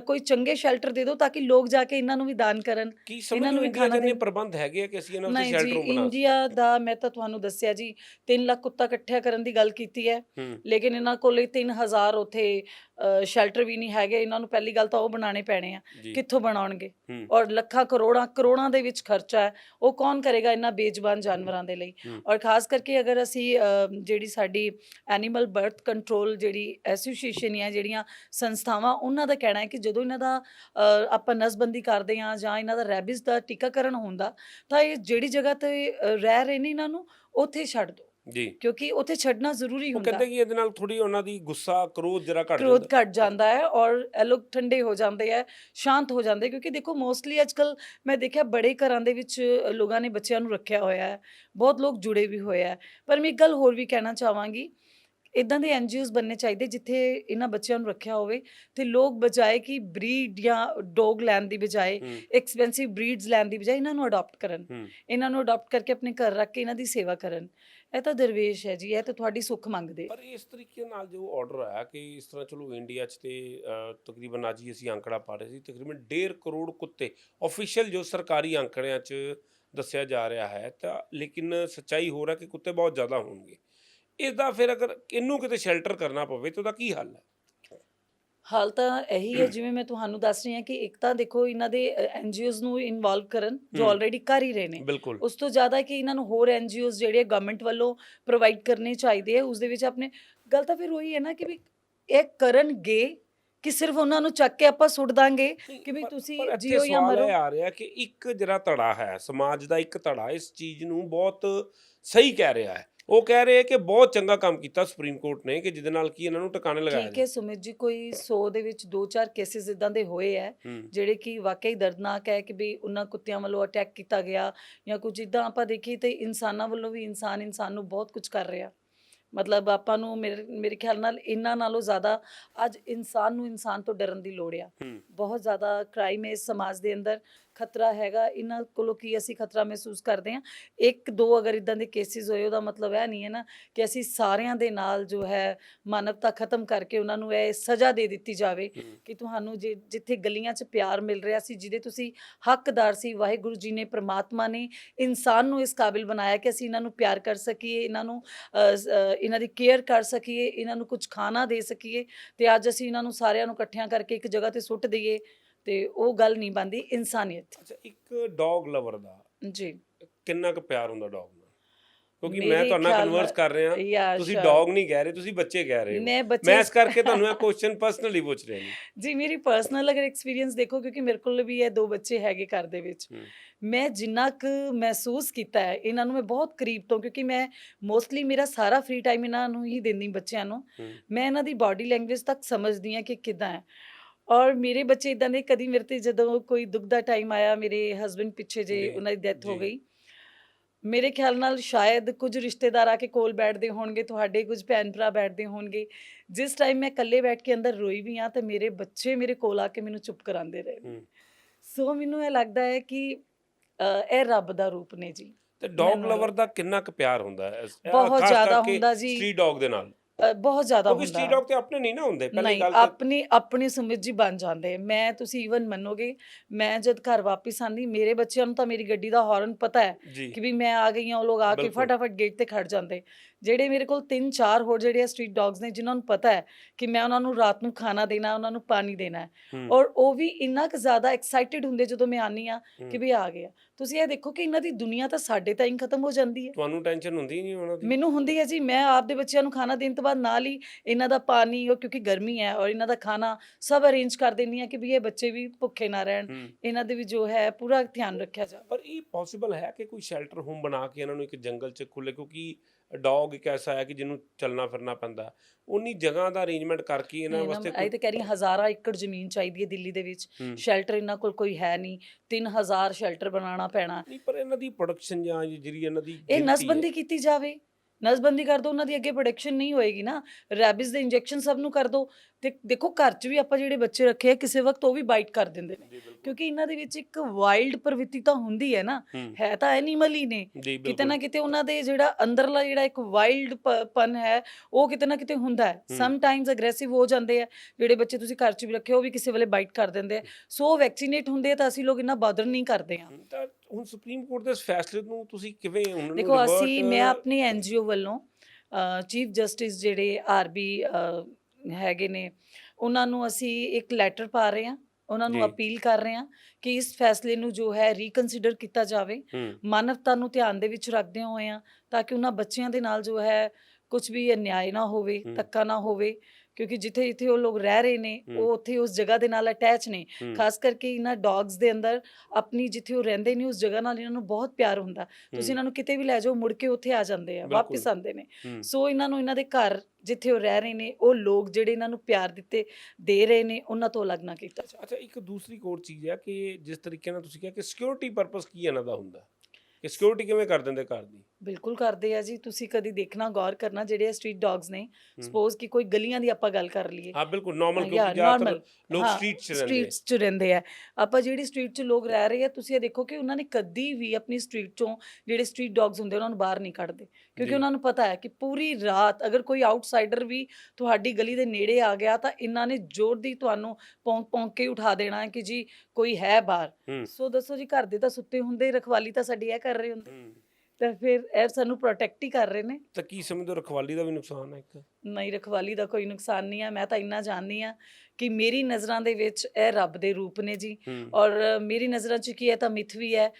ਕੋਈ ਚੰਗੇ ਸ਼ੈਲਟਰ ਦੇ ਦਿਓ ਤਾਂ ਕਿ ਲੋਕ ਜਾ ਕੇ ਇਹਨਾਂ ਨੂੰ ਵੀ ਦਾਨ ਕਰਨ ਇਹਨਾਂ ਨੂੰ ਨੂੰ ਵੀ ਖਾਣਾ ਦੇ। ਪ੍ਰਬੰਧ ਹੈਗੇ ਆ ਕਿ ਅਸੀਂ ਇਹਨਾਂ ਨਹੀਂ ਸ਼ੈਲਟਰ ਜੀ ਬਣਾ ਇੰਡੀਆ ਦਾ ਮੈਂ ਤਾਂ ਤੁਹਾਨੂੰ ਦੱਸਿਆ ਜੀ 3 ਲੱਖ ਕੁੱਤਾ ਇਕੱਠਿਆ ਕਰਨ ਦੀ ਗੱਲ ਕੀਤੀ ਹੈ। ਲੇਕਿਨ ਇਹਨਾਂ ਕੋਲੇ 3000 ਉਥੇ ਸ਼ੈਲਟਰ ਵੀ ਨਹੀਂ ਹੈਗੇ। ਇਹਨਾਂ ਨੂੰ ਪਹਿਲੀ ਗੱਲ ਤਾਂ ਉਹ ਬਣਾਉਣੇ ਪੈਣੇ ਆ ਕਿੱਥੋਂ ਬਣਾਉਣਗੇ? ਔਰ ਲੱਖਾਂ ਕਰੋੜਾਂ ਕਰੋੜਾਂ ਦੇ ਵਿੱਚ ਖਰਚਾ ਹੈ ਉਹ ਕੌਣ ਕਰੇਗਾ ਇਹਨਾਂ ਬੇਜ਼ਬਾਨ ਜਾਨਵਰਾਂ ਦੇ ਲਈ। ਔਰ ਖਾਸ ਕਰਕੇ ਅਗਰ ਅਸੀਂ ਜਿਹੜੀ ਸਾਡੀ ਐਨੀਮਲ ਬਰਥ ਕੰਟਰੋਲ ਜਿਹੜੀ ਐਸੋਸੀਏਸ਼ਨ ਹੈ ਜਿਹੜੀਆਂ ਸੰਸਥਾਵਾਂ ਉਹਨਾਂ ਦਾ ਕਹਿਣਾ ਹੈ ਕਿ ਜਦੋਂ ਇਹਨਾਂ ਦਾ ਆਪਾਂ ਨਸਬੰਦੀ ਕਰਦੇ ਹਾਂ ਜਾਂ ਇਹਨਾਂ ਦਾ ਰੈਬਿਸ ਦਾ ਟੀਕਾਕਰਨ ਹੁੰਦਾ ਤਾਂ ਇਹ ਜਿਹੜੀ ਜਗ੍ਹਾ ਤੇ ਰਹਿ ਰਹੇ ਨੇ ਇਹਨਾਂ ਨੂੰ ਉੱਥੇ ਛੱਡ ਦਿਓ। ਜੀ। ਕਿਉਂਕਿ ਉੱਥੇ ਛੱਡਣਾ ਜ਼ਰੂਰੀ ਉਹ ਹੁੰਦਾ। ਕਹਿੰਦੇ ਕਿ ਇਹਦੇ ਨਾਲ ਥੋੜੀ ਉਹਨਾਂ ਦੀ ਗੁੱਸਾ ਕ੍ਰੋਧ ਜਰਾ ਘਟ ਕ੍ਰੋਧ ਘਟ ਜਾਂਦਾ ਹੈ ਔਰ ਇਹ ਲੋਕ ਠੰਡੇ ਹੋ ਜਾਂਦੇ ਆ ਸ਼ਾਂਤ ਹੋ ਜਾਂਦੇ ਕਿਉਂਕਿ ਦੇਖੋ ਮੋਸਟਲੀ ਅੱਜਕੱਲ ਮੈਂ ਦੇਖਿਆ ਬੜੇ ਘਰਾਂ ਦੇ ਵਿੱਚ ਲੋਕਾਂ ਨੇ ਬੱਚਿਆਂ ਨੂੰ ਰੱਖਿਆ ਹੋਇਆ ਹੈ। ਬਹੁਤ ਲੋਕ ਜੁੜੇ ਵੀ ਹੋਏ ਆ ਪਰ ਮੈਂ ਇੱਕ ਗੱਲ ਹੋਰ ਵੀ ਕਹਿਣਾ ਚਾਹਾਂਗੀ। ਇਦਾਂ ਦੇ ਐਨਜੀਓਜ਼ ਬਣਨੇ ਚਾਹੀਦੇ ਜਿੱਥੇ ਇਹਨਾਂ ਬੱਚਿਆਂ ਨੂੰ ਰੱਖਿਆ ਹੋਵੇ ਤੇ ਲੋਕ ਬਜਾਏ ਕਿ ਬਰੀਡ ਜਾਂ ਡੌਗ ਲੈਣ ਦੀ ਬਜਾਏ ਹੂੰ। ਐਕਸਪੈਂਸਿਵ ਬਰੀਡਸ ਲੈਣ ਦੀ ਬਜਾਏ ਇਹਨਾਂ ਨੂੰ ਅਡਾਪਟ ਕਰਨ। ਹੂੰ। ਇਹਨਾਂ ਨੂੰ ਅਡਾਪਟ ਕਰਕੇ ਆਪਣੇ ਘਰ ਰੱਖ ਕੇ ਇਹਨਾਂ ਦੀ ਸੇਵਾ ਕਰਨ। ਇਹ ਤਾਂ ਦਰਵੇਸ਼ ਹੈ ਜੀ ਇਹ ਤਾਂ ਤੁਹਾਡੀ ਸੁੱਖ ਮੰਗਦੇ ਪਰ ਇਸ ਤਰੀਕੇ ਨਾਲ ਜੋ ਆਰਡਰ ਆਇਆ ਕਿ ਇਸ ਤਰ੍ਹਾਂ ਚਲੋ ਇੰਡੀਆ 'ਚ ਤੇ ਅ, ਤਕਰੀਬਨ ਅੱਜ ਹੀ ਅਸੀਂ ਅੰਕੜਾ ਪਾ ਰਹੇ ਸੀ ਤਕਰੀਬਨ 1.5 ਕਰੋੜ ਕੁੱਤੇ ਆਫੀਸ਼ੀਅਲ ਜੋ ਸਰਕਾਰੀ ਅੰਕੜਿਆਂ 'ਚ ਦੱਸਿਆ ਜਾ ਰਿਹਾ ਹੈ ਤਾਂ ਲੇਕਿਨ ਸੱਚਾਈ ਹੋ ਰਿਹਾ ਕਿ ਕੁੱਤੇ ਬਹੁਤ ਜ਼ਿਆਦਾ ਹੋਣਗੇ। ਇਹਦਾ ਫਿਰ ਅਗਰ ਇਹਨੂੰ ਕਿਤੇ ਸ਼ੈਲਟਰ ਕਰਨਾ ਪਵੇ ਤਾਂ ਉਹਦਾ ਕੀ ਹੱਲ ਹੈ? ਹਾਲ ਤਾਂ ਇਹੀ ਹੈ ਜਿਵੇਂ ਮੈਂ ਤੁਹਾਨੂੰ ਦੱਸ ਰਹੀ ਹਾਂ ਕਿ ਇੱਕ ਤਾਂ ਦੇਖੋ ਇਹਨਾਂ ਦੇ ਐਨਜੀਓਜ਼ ਨੂੰ ਇਨਵੋਲਵ ਕਰਨ ਜੋ। ਆਲਰੇਡੀ ਕਰ ਹੀ ਰਹੇ ਨੇ। ਉਸ ਤੋਂ ਜ਼ਿਆਦਾ ਕਿ ਇਹਨਾਂ ਨੂੰ ਹੋਰ ਐਨਜੀਓਜ਼ ਜਿਹੜੇ ਗਵਰਨਮੈਂਟ ਵੱਲੋਂ ਪ੍ਰੋਵਾਈਡ ਕਰਨੇ ਚਾਹੀਦੇ ਆ ਉਸ ਦੇ ਵਿੱਚ ਆਪਣੇ ਗੱਲ ਤਾਂ ਫਿਰ ਉਹੀ ਹੈ ਨਾ ਕਿ ਵੀ ਇਹ ਕਰਨਗੇ ਕਿ ਸਿਰਫ ਉਹਨਾਂ ਨੂੰ ਚੱਕ ਕੇ ਆਪਾਂ ਸੁੱਟ ਦਾਂਗੇ ਕਿ ਵੀ ਤੁਸੀਂ ਜੀਓ ਜਾਂ ਮਰੋ। ਇਹ ਆ ਰਿਹਾ ਕਿ ਇੱਕ ਜਿਹੜਾ ਧੜਾ ਹੈ ਸਮਾਜ ਦਾ ਇੱਕ ਧੜਾ ਇਸ ਚੀਜ਼ ਨੂੰ ਬਹੁਤ ਸਹੀ ਕਹਿ ਰਿਹਾ ਹੈ। ਉਹ ਕਹਿ ਰਹੇ ਕਿ ਬਹੁਤ ਚੰਗਾ ਕੰਮ ਕੀਤਾ ਸੁਪਰੀਮ ਕੋਰਟ ਨੇ ਕਿ ਜਿਹਦੇ ਨਾਲ ਕੀ ਇਹਨਾਂ ਨੂੰ ਟਿਕਾਣੇ ਲਗਾਇਆ ਠੀਕ ਹੈ ਸੁਮਿਤ ਜੀ ਕੋਈ 100 ਦੇ ਵਿੱਚ 2-4 ਕੇਸਿਸ ਇਦਾਂ ਦੇ ਹੋਏ ਹੂੰ। ਜਿਹੜੇ ਕਿ ਵਾਕਈ ਦਰਦਨਾਕ ਹੈ ਕਿ ਵੀ ਉਹਨਾਂ ਕੁੱਤਿਆਂ ਵੱਲੋਂ ਅਟੈਕ ਕੀਤਾ ਗਿਆ ਜਾਂ ਕੁਝ ਇਦਾਂ ਆਪਾਂ ਦੇਖੀਏ ਤੇ ਇਨਸਾਨਾਂ ਵੱਲੋਂ ਵੀ ਇਨਸਾਨ ਇਨਸਾਨ ਨੂੰ ਬਹੁਤ ਕੁਝ ਕਰ ਰਿਹਾ। ਮਤਲਬ ਆਪਾਂ ਨੂੰ ਮੇਰੇ ਮੇਰੇ ਖਿਆਲ ਨਾਲ ਇਹਨਾਂ ਨਾਲੋਂ ਜ਼ਿਆਦਾ ਅੱਜ ਇਨਸਾਨ ਨੂੰ ਇਨਸਾਨ ਤੋਂ ਡਰਨ ਦੀ ਲੋੜ ਆ। ਬਹੁਤ ਜ਼ਿਆਦਾ ਕ੍ਰਾਈਮ ਹੈ ਇਸ ਸਮਾਜ ਦੇ ਅੰਦਰ। ਖਤਰਾ ਹੈਗਾ ਇਹਨਾਂ ਕੋਲੋਂ ਕੀ ਅਸੀਂ ਖਤਰਾ ਮਹਿਸੂਸ ਕਰਦੇ ਹਾਂ? ਇੱਕ ਦੋ ਅਗਰ ਇਦਾਂ ਦੇ ਕੇਸਿਸ ਹੋਏ ਉਹਦਾ ਮਤਲਬ ਇਹ ਨਹੀਂ ਹੈ ਨਾ ਕਿ ਅਸੀਂ ਸਾਰਿਆਂ ਦੇ ਨਾਲ ਜੋ ਹੈ ਮਾਨਵਤਾ ਖਤਮ ਕਰਕੇ ਉਹਨਾਂ ਨੂੰ ਇਹ ਸਜ਼ਾ ਦੇ ਦਿੱਤੀ ਜਾਵੇ ਕਿ ਤੁਹਾਨੂੰ ਜਿੱਥੇ ਗਲੀਆਂ 'ਚ ਪਿਆਰ ਮਿਲ ਰਿਹਾ ਸੀ ਜਿਹਦੇ ਤੁਸੀਂ ਹੱਕਦਾਰ ਸੀ ਵਾਹਿਗੁਰੂ ਜੀ ਨੇ ਪ੍ਰਮਾਤਮਾ ਨੇ ਇਨਸਾਨ ਨੂੰ ਇਸ ਕਾਬਿਲ ਬਣਾਇਆ ਕਿ ਅਸੀਂ ਇਹਨਾਂ ਨੂੰ ਪਿਆਰ ਕਰ ਸਕੀਏ ਇਹਨਾਂ ਨੂੰ ਇਹਨਾਂ ਦੀ ਕੇਅਰ ਕਰ ਸਕੀਏ ਇਹਨਾਂ ਨੂੰ ਕੁਝ ਖਾਣਾ ਦੇ ਸਕੀਏ ਤੇ ਅੱਜ ਅਸੀਂ ਇਹਨਾਂ ਨੂੰ ਸਾਰਿਆਂ ਨੂੰ ਇਕੱਠਿਆਂ ਕਰਕੇ ਇੱਕ ਜਗ੍ਹਾ ਤੇ ਸੁੱਟ ਦਈਏ। ਤੇ ਉਹ ਗੱਲ ਨਹੀਂ ਬਣਦੀ ਇਨਸਾਨੀਅਤ। ਅੱਛਾ ਇੱਕ ਡੌਗ ਲਵਰ ਦਾ ਜੀ। ਕਿੰਨਾ ਕੁ ਪਿਆਰ ਹੁੰਦਾ ਡੌਗ ਨਾਲ? ਕਿਉਂਕਿ ਮੇਰੇ ਮੈਂ ਤੁਹਾਡੇ ਨਾਲ ਖਿਆਲ ਕਨਵਰਸ ਨਾਲ- ਕਰ ਰਿਹਾ। ਯਾ ਤੁਸੀਂ. ਡੌਗ ਨਹੀਂ ਕਹਿ ਰਹੇ ਤੁਸੀਂ ਬੱਚੇ ਕਹਿ ਰਹੇ ਹੋ। ਮੈਂ ਬੱਚੇ ਮੈਂ ਇਸ ਕਰਕੇ ਤੁਹਾਨੂੰ ਇਹ ਕੁਐਸਚਨ ਪਰਸਨਲੀ ਪੁੱਛ ਰਿਹਾ ਜੀ। ਜੀ ਮੇਰੀ ਪਰਸਨਲ ਅਗਰ ਐਕਸਪੀਰੀਅੰਸ ਦੇਖੋ ਕਿਉਂਕਿ ਮੇਰੇ ਕੋਲ ਵੀ ਇਹ ਦੋ ਬੱਚੇ ਹੈਗੇ ਘਰ ਦੇ ਵਿੱਚ। ਮੈਂ ਜਿੰਨਾ ਕੁ ਮਹਿਸੂਸ ਕੀਤਾ ਹੈ ਇਹਨਾਂ ਨੂੰ ਮੈਂ ਬਹੁਤ ਕਰੀਬ ਤੋਂ ਕਿਉਂਕਿ ਮੈਂ ਮੋਸਟਲੀ ਮੇਰਾ ਸਾਰਾ ਫ੍ਰੀ ਟਾਈਮ ਇਹਨਾਂ ਨੂੰ ਹੀ ਦਿੰਦੀ ਬੱਚਿਆਂ ਨੂੰ। ਮੈਂ ਇਹਨਾਂ ਦੀ ਬਾਡੀ ਲੈਂਗੁਏਜ ਤੱਕ ਸਮਝਦੀ ਹਾਂ ਕਿ ਕਿਦਾਂ ਹੈ। ਔਰ ਮੇਰੇ ਬੱਚੇ ਇਦਾਂ ਦੇ ਕਦੀ ਮੇਰੇ ਤੇ ਜਦੋਂ ਕੋਈ ਦੁੱਖ ਦਾ ਟਾਈਮ ਆਇਆ ਮੇਰੇ ਹਸਬੰਡ ਪਿੱਛੇ ਜੇ ਉਹਨਾਂ ਦੀ ਡੈਥ ਹੋ। ਗਈ ਮੇਰੇ ਖਿਆਲ ਨਾਲ ਸ਼ਾਇਦ ਕੁਝ ਰਿਸ਼ਤੇਦਾਰ ਆ ਕੇ ਕੋਲ ਬੈਠਦੇ ਹੋਣਗੇ ਤੁਹਾਡੇ ਕੁਝ ਭੈਣ ਭਰਾ ਬੈਠਦੇ ਹੋਣਗੇ ਜਿਸ ਟਾਈਮ ਮੈਂ ਇਕੱਲੇ ਬੈਠ ਕੇ ਅੰਦਰ ਰੋਈ ਵੀ ਆ ਤੇ ਮੇਰੇ ਬੱਚੇ ਮੇਰੇ ਕੋਲ ਆ ਕੇ ਮੈਨੂੰ ਚੁੱਪ ਕਰਾਉਂਦੇ ਰਹੇ। ਸੋ ਮੈਨੂੰ ਇਹ ਲੱਗਦਾ ਹੈ ਕਿ ਇਹ ਰੱਬ ਦਾ ਰੂਪ ਨੇ ਜੀ ਤੇ ਡੌਗ ਲਵਰ ਦਾ ਕਿੰਨਾ ਕੁ ਪਿਆਰ ਹੁੰਦਾ ਹੈ ਬਹੁਤ ਜ਼ਿਆਦਾ ਹੁੰਦਾ ਜੀ। ਸਟਰੀਟ ਡੌਗ ਦੇ ਨਾਲ ਅ, ਬਹੁਤ ਜ਼ਿਆਦਾ ਕਿਉਂਕਿ ਹੁੰਦਾ ਸਟਰੀਟ ਡੌਗ ਤੇ ਆਪਣੇ ਨਹੀਂ ਨਾ ਹੁੰਦੇ ਪਹਿਲੀ ਨਹੀਂ ਗੱਲ ਤਾਂ ਆਪਣੀ ਆਪਣੀ ਸਮਝ ਜੀ ਬਣ ਜਾਂਦੇ। ਮੈਂ ਤੁਸੀਂ ਈਵਨ ਮੰਨੋਗੇ ਮੈਂ ਜਦ ਘਰ ਵਾਪਸ ਆਂਦੀ ਮੇਰੇ ਬੱਚਿਆਂ ਨੂੰ ਤਾਂ ਮੇਰੀ ਗੱਡੀ ਦਾ ਹਾਰਨ ਪਤਾ ਹੈ ਜੀ। ਕਿ ਵੀ ਮੈਂ ਆ ਗਈ ਹਾਂ ਉਹ ਲੋਕ ਆ ਕੇ ਬਿਲਕੁਲ। ਫਟਾਫਟ ਗੇਟ ਤੇ ਖੜ ਜਾਂਦੇ। ਜਿਹੜੇ ਮੇਰੇ ਕੋਲ ਤਿੰਨ ਚਾਰ ਹੋਰ ਜਿਹੜੇ ਆ ਸਟਰੀਟ ਡੌਗਸ ਨੇ ਜਿਨ੍ਹਾਂ ਨੂੰ ਪਤਾ ਹੈ ਕਿ ਮੈਂ ਉਹਨਾਂ ਨੂੰ ਰਾਤ ਨੂੰ ਖਾਣਾ ਦੇਣਾ ਉਹਨਾਂ ਨੂੰ ਪਾਣੀ ਦੇਣਾ ਹੈ। ਔਰ ਉਹ ਵੀ ਇੰਨਾ ਕੁ ਜ਼ਿਆਦਾ ਐਕਸਾਈਟਿਡ ਹੁੰਦੇ ਜਦੋਂ ਮੈਂ ਆਨੀ ਆ ਕਿ। ਵੀ ਆ ਗਿਆ ਤੁਸੀਂ ਇਹ ਦੇਖੋ ਕਿ ਇਹਨਾਂ ਦੀ ਦੁਨੀਆ ਤਾਂ ਸਾਡੇ ਤਾਂ ਹੀ ਖਤਮ ਹੋ ਜਾਂਦੀ ਹੈ। ਤੁਹਾਨੂੰ ਟੈਨਸ਼ਨ ਹੁੰਦੀ ਨਹੀਂ ਉਹਨਾਂ ਦੀ? ਮੈਨੂੰ ਹੁੰਦੀ ਹੈ ਜੀ ਮੈਂ ਆਪਦੇ ਬੱਚਿਆਂ ਨੂੰ ਖਾਣਾ ਦੇਣ ਤੋਂ ਬਾਅਦ ਨਾਲ ਹੀ ਇਹਨਾਂ ਦਾ ਪਾਣੀ ਉਹ ਕਿਉਂਕਿ ਗਰਮੀ ਹੈ ਔਰ ਇਹਨਾਂ ਦਾ ਖਾਣਾ ਸਭ ਅਰੇਂਜ ਕਰ ਦਿੰਦੀ ਹਾਂ ਕਿ ਵੀ ਇਹ ਬੱਚੇ ਵੀ ਭੁੱਖੇ ਨਾ ਰਹਿਣ। ਇਹਨਾਂ ਦੇ ਵੀ ਜੋ ਹੈ ਪੂਰਾ ਧਿਆਨ ਰੱਖਿਆ ਜਾਵੇ। ਪਰ ਇਹ ਪੋਸੀਬਲ ਹੈ ਕਿ ਕੋਈ ਸ਼ੈਲਟਰ ਹੋਮ ਬਣਾ ਕੇ ਇਹਨਾਂ ਨੂੰ ਇੱਕ ਜੰਗਲ 'ਚ ਖੁੱਲੇ ਕਿਉਂਕਿ ਡੌਗ ਇੱਕ ਐਸਾ ਹੈ ਕਿ ਜਿਹਨੂੰ ਚੱਲਣਾ ਫਿਰਨਾ ਪੈਂਦਾ ਉਨੀ ਜਗ੍ਹਾ ਦਾ ਅਰੇਂਜਮੈਂਟ ਕਰਕੇ ਇਹਨਾਂ ਇਹਨਾਂ ਵਾਸਤੇ ਮੈਂ ਤਾਂ ਕਹਿ ਰਹੀ ਹਾਂ, ਹਜ਼ਾਰਾਂ ਏਕੜ ਜ਼ਮੀਨ ਚਾਹੀਦੀ ਹੈ ਦਿੱਲੀ ਦੇ ਵਿੱਚ। ਹੂੰ। ਸ਼ੈਲਟਰ ਇਹਨਾਂ ਕੋਲ ਕੋਈ ਹੈ ਨਹੀਂ। 3000 ਸ਼ੈਲਟਰ ਬਣਾਉਣਾ ਪੈਣਾ। ਨਹੀਂ ਪਰ ਇਹਨਾਂ ਦੀ ਪ੍ਰੋਡਕਸ਼ਨ ਜਾਂ ਜਿਹੜੀ ਇਹਨਾਂ ਦੀ ਇਹ ਗਿਣਤੀ ਹੈ। ਨਸਬੰਦੀ ਕੀਤੀ ਜਾਵੇ। ਨਸਬੰਦੀ ਕਰ ਦੋ ਉਹਨਾਂ ਦੀ ਅੱਗੇ ਪ੍ਰੋਡਕਸ਼ਨ ਨਹੀਂ ਹੋਏਗੀ ਨਾ। ਰੈਬਿਸ ਦੇ ਇੰਜੈਕਸ਼ਨ ਸਭ ਨੂੰ ਕਰ ਦੋ। ਤੇ ਦੇਖੋ ਘਰ 'ਚ ਵੀ ਆਪਾਂ ਜਿਹੜੇ ਬੱਚੇ ਰੱਖੇ ਆ ਕਿਸੇ ਵਕਤ ਉਹ ਵੀ ਬਾਈਟ ਕਰ ਦਿੰਦੇ ਨੇ। ਕਿਉਂਕਿ ਇਹਨਾਂ ਦੇ ਵਿੱਚ ਇੱਕ ਵਾਈਲਡ ਪ੍ਰਵਿਰਤੀ ਤਾਂ ਹੁੰਦੀ ਹੈ ਨਾ। ਹੂੰ, ਤਾਂ ਐਨੀਮਲ ਹੀ ਨੇ। ਕਿਤੇ ਨਾ ਕਿਤੇ ਉਹਨਾਂ ਦੇ ਜਿਹੜਾ ਅੰਦਰਲਾ ਜਿਹੜਾ ਇੱਕ ਵਾਈਲਡ ਪਨ ਹੈ ਉਹ ਕਿਤੇ ਨਾ ਕਿਤੇ ਹੁੰਦਾ ਹੈ। ਸਮ ਟਾਈਮਸ ਅਗਰੈਸਿਵ ਹੋ ਜਾਂਦੇ ਆ। ਜਿਹੜੇ ਬੱਚੇ ਤੁਸੀਂ ਘਰ 'ਚ ਵੀ ਰੱਖੇ ਉਹ ਵੀ ਕਿਸੇ ਵੇਲੇ ਬਾਈਟ ਕਰ ਦਿੰਦੇ ਆ। ਸੋ ਵੈਕਸੀਨੇਟ ਹੁੰਦੇ ਤਾਂ ਅਸੀਂ ਲੋਕ ਇੰਨਾ ਬਾਦਰ ਨਹੀਂ ਕਰਦੇ ਆ। ਹੁਣ ਸੁਪਰੀਮ ਕੋਰਟ ਦੇ ਇਸ ਫੈਸਲੇ ਨੂੰ ਤੁਸੀਂ ਕਿਵੇਂ ਉਹਨਾਂ ਨੂੰ ਦੇਖੋ ਅਸੀਂ ਮੈਂ ਆਪਣੀ ਐਨਜੀਓ ਵੱਲੋਂ ਚੀਫ ਜਸਟਿਸ ਜਿਹੜੇ ਆਰਬੀ ਹੈਗੇ ਨੇ ਉਹਨਾਂ ਨੂੰ ਅਸੀਂ ਇੱਕ ਲੈਟਰ ਪਾ ਰਹੇ ਹਾਂ ਉਹਨਾਂ ਨੂੰ। ਅਪੀਲ ਕਰ ਰਹੇ ਹਾਂ ਕਿ ਇਸ ਫੈਸਲੇ ਨੂੰ ਜੋ ਹੈ ਰੀਕਨਸੀਡਰ ਕੀਤਾ ਜਾਵੇ ਮਾਨਵਤਾ ਨੂੰ ਧਿਆਨ ਦੇ ਵਿੱਚ ਰੱਖਦੇ ਹੋਏ ਆ ਤਾਂ ਕਿ ਉਹਨਾਂ ਬੱਚਿਆਂ ਦੇ ਨਾਲ ਜੋ ਹੈ ਕੁਝ ਵੀ ਅਨਿਆਏ ਨਾ ਹੋਵੇ। ਧੱਕਾ ਨਾ ਹੋਵੇ ਕਿਉਂਕਿ ਜਿੱਥੇ ਜਿੱਥੇ ਉਹ ਲੋਕ ਰਹਿ ਰਹੇ ਨੇ। ਉਹ ਉੱਥੇ ਉਸ ਜਗ੍ਹਾ ਦੇ ਨਾਲ ਅਟੈਚ ਨੇ। ਖਾਸ ਕਰਕੇ ਇਹਨਾਂ ਡੌਗਸ ਦੇ ਅੰਦਰ ਆਪਣੀ ਜਿੱਥੇ ਉਹ ਰਹਿੰਦੇ ਨੇ ਉਸ ਜਗ੍ਹਾ ਨਾਲ ਇਹਨਾਂ ਨੂੰ ਬਹੁਤ ਪਿਆਰ ਹੁੰਦਾ। ਤੁਸੀਂ ਇਹਨਾਂ ਨੂੰ ਕਿਤੇ ਵੀ ਲੈ ਜਾਓ ਮੁੜ ਕੇ ਉੱਥੇ ਆ ਜਾਂਦੇ ਆ ਵਾਪਸ। ਆਉਂਦੇ ਨੇ। ਸੋ ਇਹਨਾਂ ਨੂੰ ਇਹਨਾਂ ਦੇ ਘਰ ਜਿੱਥੇ ਉਹ ਰਹਿ ਰਹੇ ਨੇ ਉਹ ਲੋਕ ਜਿਹੜੇ ਇਹਨਾਂ ਨੂੰ ਪਿਆਰ ਦਿੱਤੇ ਦੇ ਰਹੇ ਨੇ ਉਹਨਾਂ ਤੋਂ ਅਲੱਗ ਨਾ ਕੀਤਾ ਅੱਛਾ ਇੱਕ ਦੂਸਰੀ ਹੋਰ ਚੀਜ਼ ਹੈ ਕਿ ਜਿਸ ਤਰੀਕੇ ਨਾਲ ਤੁਸੀਂ ਕਿਹਾ ਕਿ ਸਿਕਿਉਰਿਟੀ ਪਰਪਸ ਕੀ ਇਹਨਾਂ ਦਾ ਹੁੰਦਾ? ਕਿ ਸਿਕਿਉਰਿਟੀ ਕਿਵੇਂ ਕਰ ਦਿੰਦੇ ਘਰ ਦੀ? ਬਿਲਕੁਲ ਕਰਦੇ ਆ ਜੀ ਤੁਸੀਂ ਕਦੀ ਦੇਖਣਾ ਗੌਰ ਕਰਨਾ ਜਿਹੜੇ ਸਟਰੀਟ ਡੌਗਸ ਨੇ ਸਪੋਜ਼ ਕਿ ਕੋਈ ਗਲੀਆਂ ਦੀ ਆਪਾਂ ਗੱਲ ਕਰ ਲਈਏ। ਹਾਂ ਬਿਲਕੁਲ ਨਾਰਮਲ ਹਾਂ, ਕਿਉਂਕਿ ਜ਼ਿਆਦਾਤਰ ਲੋਕ ਹਾਂ, ਸਟਰੀਟ 'ਚ ਰਹਿੰਦੇ ਸਟਰੀਟਸ 'ਚ ਰਹਿੰਦੇ ਆ। ਆਪਾਂ ਜਿਹੜੀ ਸਟਰੀਟ 'ਚ ਲੋਕ ਰਹਿ ਰਹੇ ਆ ਤੁਸੀਂ ਇਹ ਦੇਖੋ ਕਿ ਉਹਨਾਂ ਨੇ ਕਦੀ ਵੀ ਆਪਣੀ ਸਟਰੀਟ 'ਚੋਂ ਜਿਹੜੇ ਸਟਰੀਟ ਡੌਗਸ ਹੁੰਦੇ ਉਹਨਾਂ ਨੂੰ ਬਾਹਰ ਨਹੀਂ ਕੱਢਦੇ। ਕਿਉਂਕਿ। ਉਹਨਾਂ ਨੂੰ ਪਤਾ ਹੈ ਕਿ ਪੂਰੀ ਰਾਤ ਅਗਰ ਕੋਈ ਆਊਟਸਾਈਡਰ ਵੀ ਤੁਹਾਡੀ ਗਲੀ ਦੇ ਨੇੜੇ ਆ ਗਿਆ ਤਾਂ ਇਹਨਾਂ ਨੇ ਜ਼ੋਰ ਦੀ ਤੁਹਾਨੂੰ ਪੌਂਕ ਪੌਂਕ ਕੇ ਉਠਾ ਦੇਣਾ ਹੈ ਕਿ ਜੀ ਕੋਈ ਹੈ ਬਾਹਰ। ਹੂੰ, ਸੋ ਦੱਸੋ ਜੀ ਘਰ ਦੇ ਤਾਂ ਸੁੱਤੇ ਹੁੰਦੇ ਰਖਵਾਲੀ ਤਾਂ ਸਾਡੀ ਇਹ ਕਰ ਰਹੇ ਹੁੰਦੇ। ਤਾਂ ਫਿਰ ਇਹ ਸਾਨੂੰ ਪ੍ਰੋਟੈਕਟ ਹੀ ਕਰ ਰਹੇ ਨੇ। ਤਾਂ ਕੀ ਸਮਝਦੇ ਹੋ ਰਖਵਾਲੀ ਦਾ ਵੀ ਨੁਕਸਾਨ ਹੈ ਇੱਕ? ਨਹੀਂ ਰਖਵਾਲੀ ਦਾ ਕੋਈ ਨੁਕਸਾਨ ਨਹੀਂ ਹੈ ਮੈਂ ਤਾਂ ਇੰਨਾ ਜਾਣਦੀ ਆ ਕਿ ਮੇਰੀ ਨਜ਼ਰਾਂ ਦੇ ਵਿੱਚ ਇਹ ਰੱਬ ਦੇ ਰੂਪ ਨੇ ਜੀ। ਔਰ ਮੇਰੀ ਨਜ਼ਰਾਂ 'ਚ ਕੀ ਹੈ ਤਾਂ ਮਿਥ ਵੀ ਹੈ।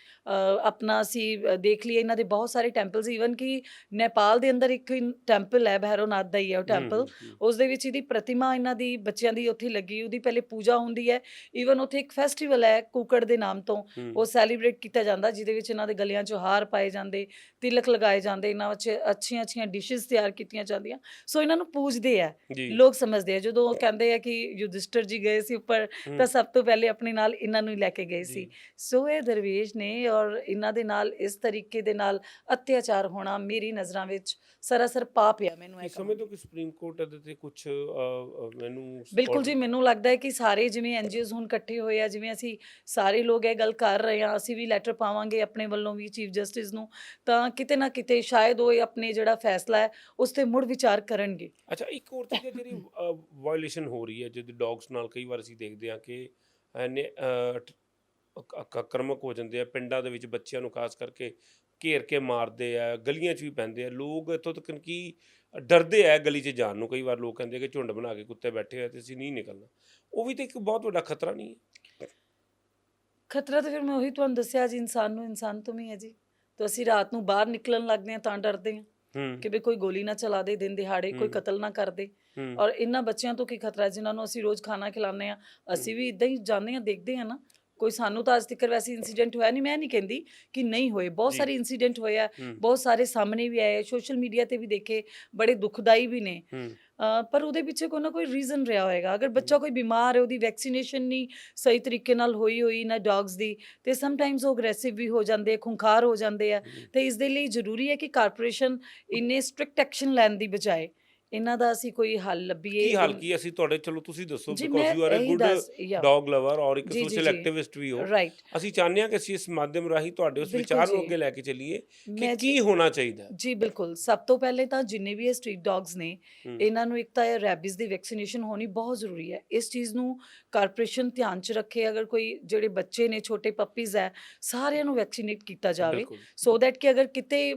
ਆਪਣਾ ਅਸੀਂ ਦੇਖ ਲਈਏ ਇਹਨਾਂ ਦੇ ਬਹੁਤ ਸਾਰੇ ਟੈਂਪਲਸ ਈਵਨ ਕਿ ਨੇਪਾਲ ਦੇ ਅੰਦਰ ਇੱਕ ਟੈਂਪਲ ਹੈ ਭੈਰੋਨਾਥ ਦਾ ਹੀ ਹੈ ਉਹ ਟੈਂਪਲ। ਉਸ ਦੇ ਵਿੱਚ ਇਹਦੀ ਪ੍ਰਤਿਮਾ ਇਹਨਾਂ ਦੀ ਬੱਚਿਆਂ ਦੀ ਉੱਥੇ ਲੱਗੀ ਉਹਦੀ ਪਹਿਲੇ ਪੂਜਾ ਹੁੰਦੀ ਹੈ। ਈਵਨ ਉੱਥੇ ਇੱਕ ਫੈਸਟੀਵਲ ਹੈ ਕੁਕੜ ਦੇ ਨਾਮ ਤੋਂ। ਉਹ ਸੈਲੀਬ੍ਰੇਟ ਕੀਤਾ ਜਾਂਦਾ ਜਿਹਦੇ ਵਿੱਚ ਇਹਨਾਂ ਦੇ ਗਲਿਆਂ 'ਚ ਹਾਰ ਪਾਏ ਜਾਂਦੇ ਤਿਲਕ ਲਗਾਏ ਜਾਂਦੇ ਇਹਨਾਂ ਵਿੱਚ ਅੱਛੀਆਂ ਅੱਛੀਆਂ ਡਿਸ਼ਸ ਤਿਆਰ ਕੀਤੀਆਂ ਜਾਂਦੀਆਂ। ਸੋ ਇਹਨਾਂ ਨੂੰ ਪੂਜਦੇ ਆ। ਲੋਕ ਸਮਝਦੇ ਆ। ਜਦੋਂ ਕਹਿੰਦੇ ਆ ਕਿ ਯੁਧਿਸ਼ਟਰ ਜੀ ਗਏ ਸੀ ਉੱਪਰ ਤਾਂ ਸਭ ਤੋਂ ਪਹਿਲੇ ਆਪਣੇ ਨਾਲ ਇਹਨਾਂ ਨੂੰ ਹੀ ਲੈ ਕੇ ਗਏ ਸੀ। ਸੋ ਇਹ ਦਰਵੇਸ਼ ਨੇ ਔਰ ਇਹਨਾਂ ਦੇ ਨਾਲ ਇਸ ਤਰੀਕੇ ਦੇ ਨਾਲ ਅਤਿਆਚਾਰ ਹੋਣਾ ਮੇਰੀ ਨਜ਼ਰਾਂ ਵਿੱਚ ਸਰਾਸਰ ਪਾਪ ਆ ਮੈਨੂੰ ਇਹ ਸਮਝਦੇ ਹੋ ਕਿ ਸੁਪਰੀਮ ਕੋਰਟ ਇਹਦੇ ਤੇ ਕੁਝ ਮੈਨੂੰ ਬਿਲਕੁਲ ਜੀ ਮੈਨੂੰ ਲੱਗਦਾ ਹੈ ਕਿ ਸਾਰੇ ਜਿਵੇਂ ਐਨਜੀਓਜ਼ ਹੁਣ ਇਕੱਠੇ ਹੋਏ ਆ ਜਿਵੇਂ ਅਸੀਂ ਸਾਰੇ ਲੋਕ ਇਹ ਗੱਲ ਕਰ ਰਹੇ ਆ ਅਸੀਂ ਵੀ ਲੈਟਰ ਪਾਵਾਂਗੇ ਆਪਣੇ ਵੱਲੋਂ ਵੀ ਚੀਫ ਜਸਟਿਸ ਨੂੰ ਤਾਂ ਕਿਤੇ ਨਾ ਕਿਤੇ ਸ਼ਾਇਦ ਉਹ ਆਪਣੇ ਜਿਹੜਾ ਫੈਸਲਾ ਹੈ ਉਸ ਤੇ ਮੁੜ ਵਿਚਾਰ ਕਰਨਗੇ ਅੱਛਾ ਇੱਕ ਹੋਰ ਚੀਜ਼ ਹੈ ਜਿਹੜੀ ਵਾਇਓਲੇਸ਼ਨ ਹੋ ਰਹੀ ਹੈ ਜਦ ਡੌਗਸ ਨਾਲ ਕਈ ਵਾਰ ਅਸੀਂ ਦੇਖਦੇ ਹਾਂ ਕਿ ਐਨੇ ਆਕਰਮਕ ਹੋ ਜਾਂਦੇ ਆ ਪਿੰਡਾਂ ਦੇ ਵਿੱਚ ਬੱਚਿਆਂ ਨੂੰ ਖਾਸ ਕਰਕੇ ਘੇਰ ਕੇ ਮਾਰਦੇ ਆ ਗਲੀਆਂ 'ਚ ਵੀ ਪੈਂਦੇ ਆ। ਲੋਕ ਇੱਥੋਂ ਤੱਕ ਕਿ ਡਰਦੇ ਆ ਗਲੀ 'ਚ ਜਾਣ ਨੂੰ। ਕਈ ਵਾਰ ਲੋਕ ਕਹਿੰਦੇ ਕਿ ਝੁੰਡ ਬਣਾ ਕੇ ਕੁੱਤੇ ਬੈਠੇ ਹੋਏ ਤੇ ਅਸੀਂ ਨਹੀਂ ਨਿਕਲਣਾ। ਉਹ ਵੀ ਤਾਂ ਇੱਕ ਬਹੁਤ ਵੱਡਾ ਖਤਰਾ ਨਹੀਂ ਹੈ। ਖਤਰਾ ਤਾਂ ਫਿਰ ਮੈਂ ਉਹੀ ਤੁਹਾਨੂੰ ਦੱਸਿਆ ਜੀ ਇਨਸਾਨ ਨੂੰ ਇਨਸਾਨ ਤੋਂ ਹੀ ਹੈ ਜੀ। ਤਾਂ ਅਸੀਂ ਰਾਤ ਨੂੰ ਬਾਹਰ ਨਿਕਲਣ ਲੱਗਦੇ ਹਾਂ ਤਾਂ ਡਰਦੇ ਹੂੰ। ਕਿ ਵੀ ਕੋਈ ਗੋਲੀ ਨਾ ਚਲਾ ਦੇ ਦਿਨ ਦਿਹਾੜੇ ਕੋਈ। ਕਤਲ ਨਾ ਕਰ ਦੇ। ਔਰ ਇਹਨਾਂ ਬੱਚਿਆਂ ਤੋਂ ਕੀ ਖਤਰਾ ਜਿਨ੍ਹਾਂ ਨੂੰ ਅਸੀਂ ਰੋਜ਼ ਖਾਣਾ ਖਿਲਾਉਂਦੇ ਆ ਅਸੀਂ ਵੀ ਇਦਾਂ ਹੀ ਜਾਂਦੇ ਆ ਦੇਖਦੇ ਆ ਨਾ ਕੋਈ ਸਾਨੂੰ ਤਾਂ ਅੱਜ ਤੱਕ ਵੈਸੇ ਇਨਸੀਡੈਂਟ ਹੋਇਆ ਨਹੀਂ ਮੈਂ ਨਹੀਂ ਕਹਿੰਦੀ ਕਿ ਨਹੀਂ ਹੋਏ। ਬਹੁਤ ਜੀ। ਸਾਰੇ ਇਨਸੀਡੈਂਟ ਹੋਏ ਆ ਹੂੰ। ਬਹੁਤ ਸਾਰੇ ਸਾਹਮਣੇ ਵੀ ਆਏ ਸੋਸ਼ਲ ਮੀਡੀਆ ਤੇ ਵੀ ਦੇਖੇ ਬੜੇ ਦੁਖਦਾਈ ਵੀ ਨੇ। ਹੂੰ। ਅ, ਪਰ ਉਹਦੇ ਪਿੱਛੇ ਕੋਈ ਨਾ ਕੋਈ ਰੀਜ਼ਨ ਰਿਹਾ ਹੋਏਗਾ। ਅਗਰ ਬੱਚਾ ਕੋਈ ਬਿਮਾਰ ਹੈ ਉਹਦੀ ਵੈਕਸੀਨੇਸ਼ਨ ਨਹੀਂ ਸਹੀ ਤਰੀਕੇ ਨਾਲ ਹੋਈ ਹੋਈ ਨਾ ਡੌਗਸ ਦੀ ਤੇ ਸਮਟਾਈਮਸ ਉਹ ਅਗਰੈਸਿਵ ਵੀ ਹੋ ਜਾਂਦੇ ਆ ਖੁੰਖਾਰ ਹੋ ਜਾਂਦੇ ਆ। ਤੇ ਇਸ ਦੇ ਲਈ ਜ਼ਰੂਰੀ ਹੈ ਕਿ ਕਾਰਪੋਰੇਸ਼ਨ ਇੰਨੇ ਸਟ੍ਰਿਕਟ ਐਕਸ਼ਨ ਲੈਣ ਦੀ ਬਜਾਏ ਇਹਨਾਂ ਦਾ ਅਸੀਂ ਕੋਈ ਹੱਲ ਲੱਭੀਏ ਕੀ ਹਾਲ ਕੀ ਅਸੀਂ ਤੁਹਾਡੇ ਚਲੋ ਤੁਸੀਂ ਦੱਸੋ ਜੀ ਬਿਕੋਜ਼ ਯੂ ਆਰ ਅ ਇਹੀ ਗੁੱਡ ਡੌਗ ਲਵਰ ਔਰ ਇੱਕ ਜੀ, ਜੀ, ਸੋਸ਼ਲ ਜੀ। ਐਕਟਿਵਿਸਟ ਵੀ ਹੋ ਰਾਈਟ ਅਸੀਂ ਚਾਹੁੰਦੇ ਹਾਂ ਕਿ ਅਸੀਂ ਇਸ ਮਾਧਿਅਮ ਰਾਹੀਂ ਤੁਹਾਡੇ ਉਸ ਬਿਲਕੁਲ ਵਿਚਾਰ ਨੂੰ ਜੀ। ਅੱਗੇ ਲੈ ਕੇ ਚੱਲੀਏ ਕਿ ਮੈਂ ਕੀ ਹੋਣਾ ਚਾਹੀਦਾ ਹੈ? ਜੀ ਬਿਲਕੁਲ ਸਭ ਤੋਂ ਪਹਿਲੇ ਤਾਂ ਜਿੰਨੇ ਵੀ ਇਹ ਸਟਰੀਟ ਡੌਗਸ ਨੇ। ਇਹਨਾਂ ਨੂੰ ਇੱਕ ਤਾਂ ਇਹ ਰੈਬਿਸ ਦੀ ਵੈਕਸੀਨੇਸ਼ਨ ਹੋਣੀ ਬਹੁਤ ਜ਼ਰੂਰੀ ਹੈ ਇਸ ਚੀਜ਼ ਨੂੰ ਕਾਰਪੋਰੇਸ਼ਨ ਧਿਆਨ 'ਚ ਰੱਖੇ ਅਗਰ ਕੋਈ ਜਿਹੜੇ ਬੱਚੇ ਨੇ ਛੋਟੇ ਪੱਪੀਜ਼ ਹੈ ਸਾਰਿਆਂ ਨੂੰ ਵੈਕਸੀਨੇਟ ਕੀਤਾ ਜਾਵੇ ਬਿਲਕੁਲ ਸੋ ਦੈਟ ਕਿ ਅਗਰ ਕਿਤੇ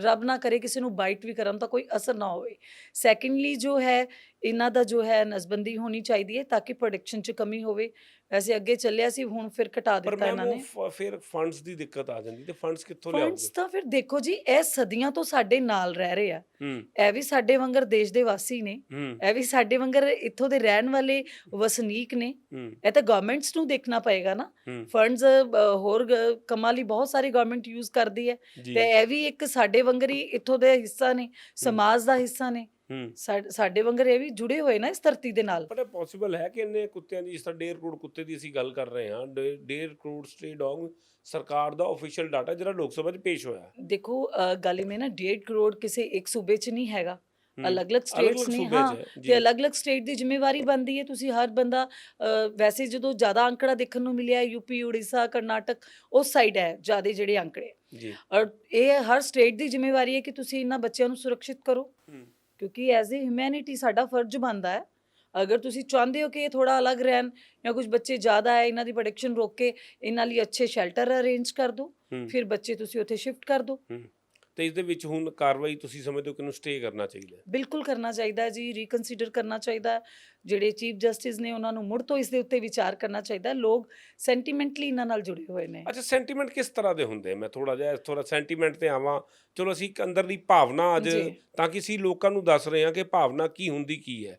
ਰੱਬ ਨਾ ਕਰੇ ਕਿਸੇ ਨੂੰ ਬਾਈਟ ਵੀ ਕਰਨ ਤਾਂ ਕੋਈ ਅਸਰ ਨਾ ਹੋਵੇ। ਸੈਕੰਡਲੀ ਜੋ ਹੈ, ਇਹਨਾਂ ਦਾ ਜੋ ਹੈ ਨਜ਼ਬੰਦੀ ਹੋਣੀ ਚਾਹੀਦੀ ਹੈ ਤਾਂ ਕਿ ਪ੍ਰੋਡਕਸ਼ਨ 'ਚ ਕਮੀ ਹੋਵੇ। ਵੈਸੇ ਅੱਗੇ ਚੱਲਿਆ ਸੀ ਹੁਣ ਫਿਰ ਘਟਾ ਪਰ ਦਿੱਤਾ ਇਹਨਾਂ ਨੇ। ਫ- ਫਿਰ ਫੰਡਸ ਦੀ ਦਿੱਕਤ ਆ ਜਾਂਦੀ ਤੇ ਫੰਡਸ ਕਿੱਥੋਂ ਫੰਡਸ ਲਿਆਓਗੇ? ਤਾਂ ਫਿਰ ਦੇਖੋ ਜੀ ਇਹ ਸਦੀਆਂ ਤੋਂ ਸਾਡੇ ਨਾਲ ਰਹਿ ਰਹੇ ਆ। ਇਹ ਵੀ ਸਾਡੇ ਵਾਂਗਰ ਦੇਸ਼ ਦੇ ਵਾਸੀ ਨੇ। ਇਹ ਵੀ ਸਾਡੇ ਵਾਂਗਰ ਇੱਥੋਂ ਦੇ ਰਹਿਣ ਵਾਲੇ ਵਸਨੀਕ ਨੇ। ਇਹ ਤਾਂ ਗਵਰਨਮੈਂਟਸ ਨੂੰ ਦੇਖਣਾ ਪਏਗਾ ਨਾ। ਫੰਡਸ ਹੋਰ ਕੰਮਾਂ ਲਈ ਬਹੁਤ ਸਾਰੀ ਗਵਰਨਮੈਂਟ ਯੂਜ਼ ਕਰਦੀ ਹੈ। ਤੇ ਇਹ ਵੀ ਇੱਕ ਸਾਡੇ ਵਾਂਗਰ ਹੀ ਇੱਥੋਂ ਦੇ ਹਿੱਸਾ ਨੇ ਸਮਾਜ ਦਾ ਹਿੱਸਾ ਨੇ। ਹੂੰ। ਸਾ- ਸਾਡੇ ਵਾਂਗਰ ਇਹ ਵੀ ਜੁੜੇ ਹੋਏ ਨਾ ਇਸ ਧਰਤੀ ਦੇ ਨਾਲ। ਪਰ ਇਹ ਪੋਸੀਬਲ ਹੈ ਕਿ ਇੰਨੇ ਕੁੱਤਿਆਂ ਦੀ ਜਿਸ ਤਰ੍ਹਾਂ 1.5 ਕਰੋੜ ਕੁੱਤੇ ਦੀ ਅਸੀਂ ਗੱਲ ਕਰ ਰਹੇ ਹਾਂ 1.5 ਕਰੋੜ ਸਟੇ ਡੌਗ ਸਰਕਾਰ ਦਾ ਅਫੀਸ਼ੀਅਲ ਡਾਟਾ ਜਿਹੜਾ ਲੋਕ ਸਭਾ 'ਚ ਪੇਸ਼ ਹੋਇਆ। ਦੇਖੋ ਅ, ਗੱਲ ਇਹ ਨਾ 1.5 ਕਰੋੜ ਕਿਸੇ ਇੱਕ ਸੂਬੇ 'ਚ ਨਹੀਂ ਹੈਗਾ। ਹੂੰ। ਅਲੱਗ-ਅਲੱਗ ਸਟੇਟਸ ਨੇ 'ਚ ਹਾਂ ਹੈ, ਜੀ। ਤੇ ਅਲੱਗ-ਅਲੱਗ ਸਟੇਟ ਦੀ ਜ਼ਿੰਮੇਵਾਰੀ ਬਣਦੀ ਹੈ। ਤੁਸੀਂ ਹਰ ਬੰਦਾ ਅ, ਵੈਸੇ ਜਦੋਂ ਜ਼ਿਆਦਾ ਅੰਕੜਾ ਦੇਖਣ ਨੂੰ ਮਿਲਿਆ ਯੂਪੀ ਉੜੀਸਾ ਕਰਨਾਟਕ ਉਸ ਸਾਈਡ ਹੈ ਜ਼ਿਆਦਾ ਜਿਹੜੇ ਅੰਕੜੇ। ਜੀ। ਔਰ ਇਹ ਹਰ ਸਟੇਟ ਦੀ ਜ਼ਿੰਮੇਵਾਰੀ ਹੈ ਕਿ ਤੁਸੀਂ ਇਹਨਾਂ ਬੱਚਿਆਂ ਨੂੰ ਸੁਰੱਖਿਅਤ ਕਰੋ। ਕਿਉਂਕਿ ਐਜ਼ ਅ ਹਿਊਮੈਨਿਟੀ ਸਾਡਾ ਫਰਜ਼ ਬਣਦਾ ਹੈ। ਅਗਰ ਤੁਸੀਂ ਚਾਹੁੰਦੇ ਹੋ ਕਿ ਇਹ ਥੋੜਾ ਅਲੱਗ ਰਹਿਣ ਜਾਂ ਕੁਝ ਬੱਚੇ ਜ਼ਿਆਦਾ ਹੈ ਇਹਨਾਂ ਦੀ ਪ੍ਰੋਡਕਸ਼ਨ ਰੋਕ ਕੇ ਇਹਨਾਂ ਲਈ ਅੱਛੇ ਸ਼ੈਲਟਰ ਅਰੇਂਜ ਕਰ ਦਿਓ। ਫਿਰ ਬੱਚੇ ਤੁਸੀਂ ਉੱਥੇ ਸ਼ਿਫਟ ਕਰ ਦਿਓ। ਤੇ ਇਸ ਦੇ ਵਿੱਚ ਹੁਣ ਕਾਰਵਾਈ ਤੁਸੀਂ ਸਮਝਦੇ ਹੋ ਕਿ ਇਹਨੂੰ ਸਟੇ ਕਰਨਾ ਚਾਹੀਦਾ ਹੈ। ਬਿਲਕੁਲ ਕਰਨਾ ਚਾਹੀਦਾ ਹੈ ਜੀ ਰੀਕਨਸੀਡਰ ਕਰਨਾ ਚਾਹੀਦਾ ਜਿਹੜੇ ਚੀਫ ਜਸਟਿਸ ਨੇ ਉਹਨਾਂ ਨੂੰ ਮੁੜ ਤੋਂ ਇਸ ਦੇ ਉੱਤੇ ਵਿਚਾਰ ਕਰਨਾ ਚਾਹੀਦਾ ਲੋਕ ਸੈਂਟੀਮੈਂਟਲੀ ਇਹਨਾਂ ਨਾਲ ਜੁੜੇ ਹੋਏ ਨੇ। ਅੱਛਾ ਸੈਂਟੀਮੈਂਟ ਕਿਸ ਤਰ੍ਹਾਂ ਦੇ ਹੁੰਦੇ? ਮੈਂ ਥੋੜਾ ਜਿਹਾ ਥੋੜਾ ਸੈਂਟੀਮੈਂਟ ਤੇ ਆਵਾਂ। ਚਲੋ ਅਸੀਂ ਇੱਕ ਅੰਦਰਲੀ ਭਾਵਨਾ ਅੱਜ। ਤਾਂ ਕਿ ਅਸੀਂ ਲੋਕਾਂ ਨੂੰ ਦੱਸ ਰਹੇ ਹਾਂ ਕਿ ਭਾਵਨਾ ਕੀ ਹੁੰਦੀ ਕੀ ਹੈ।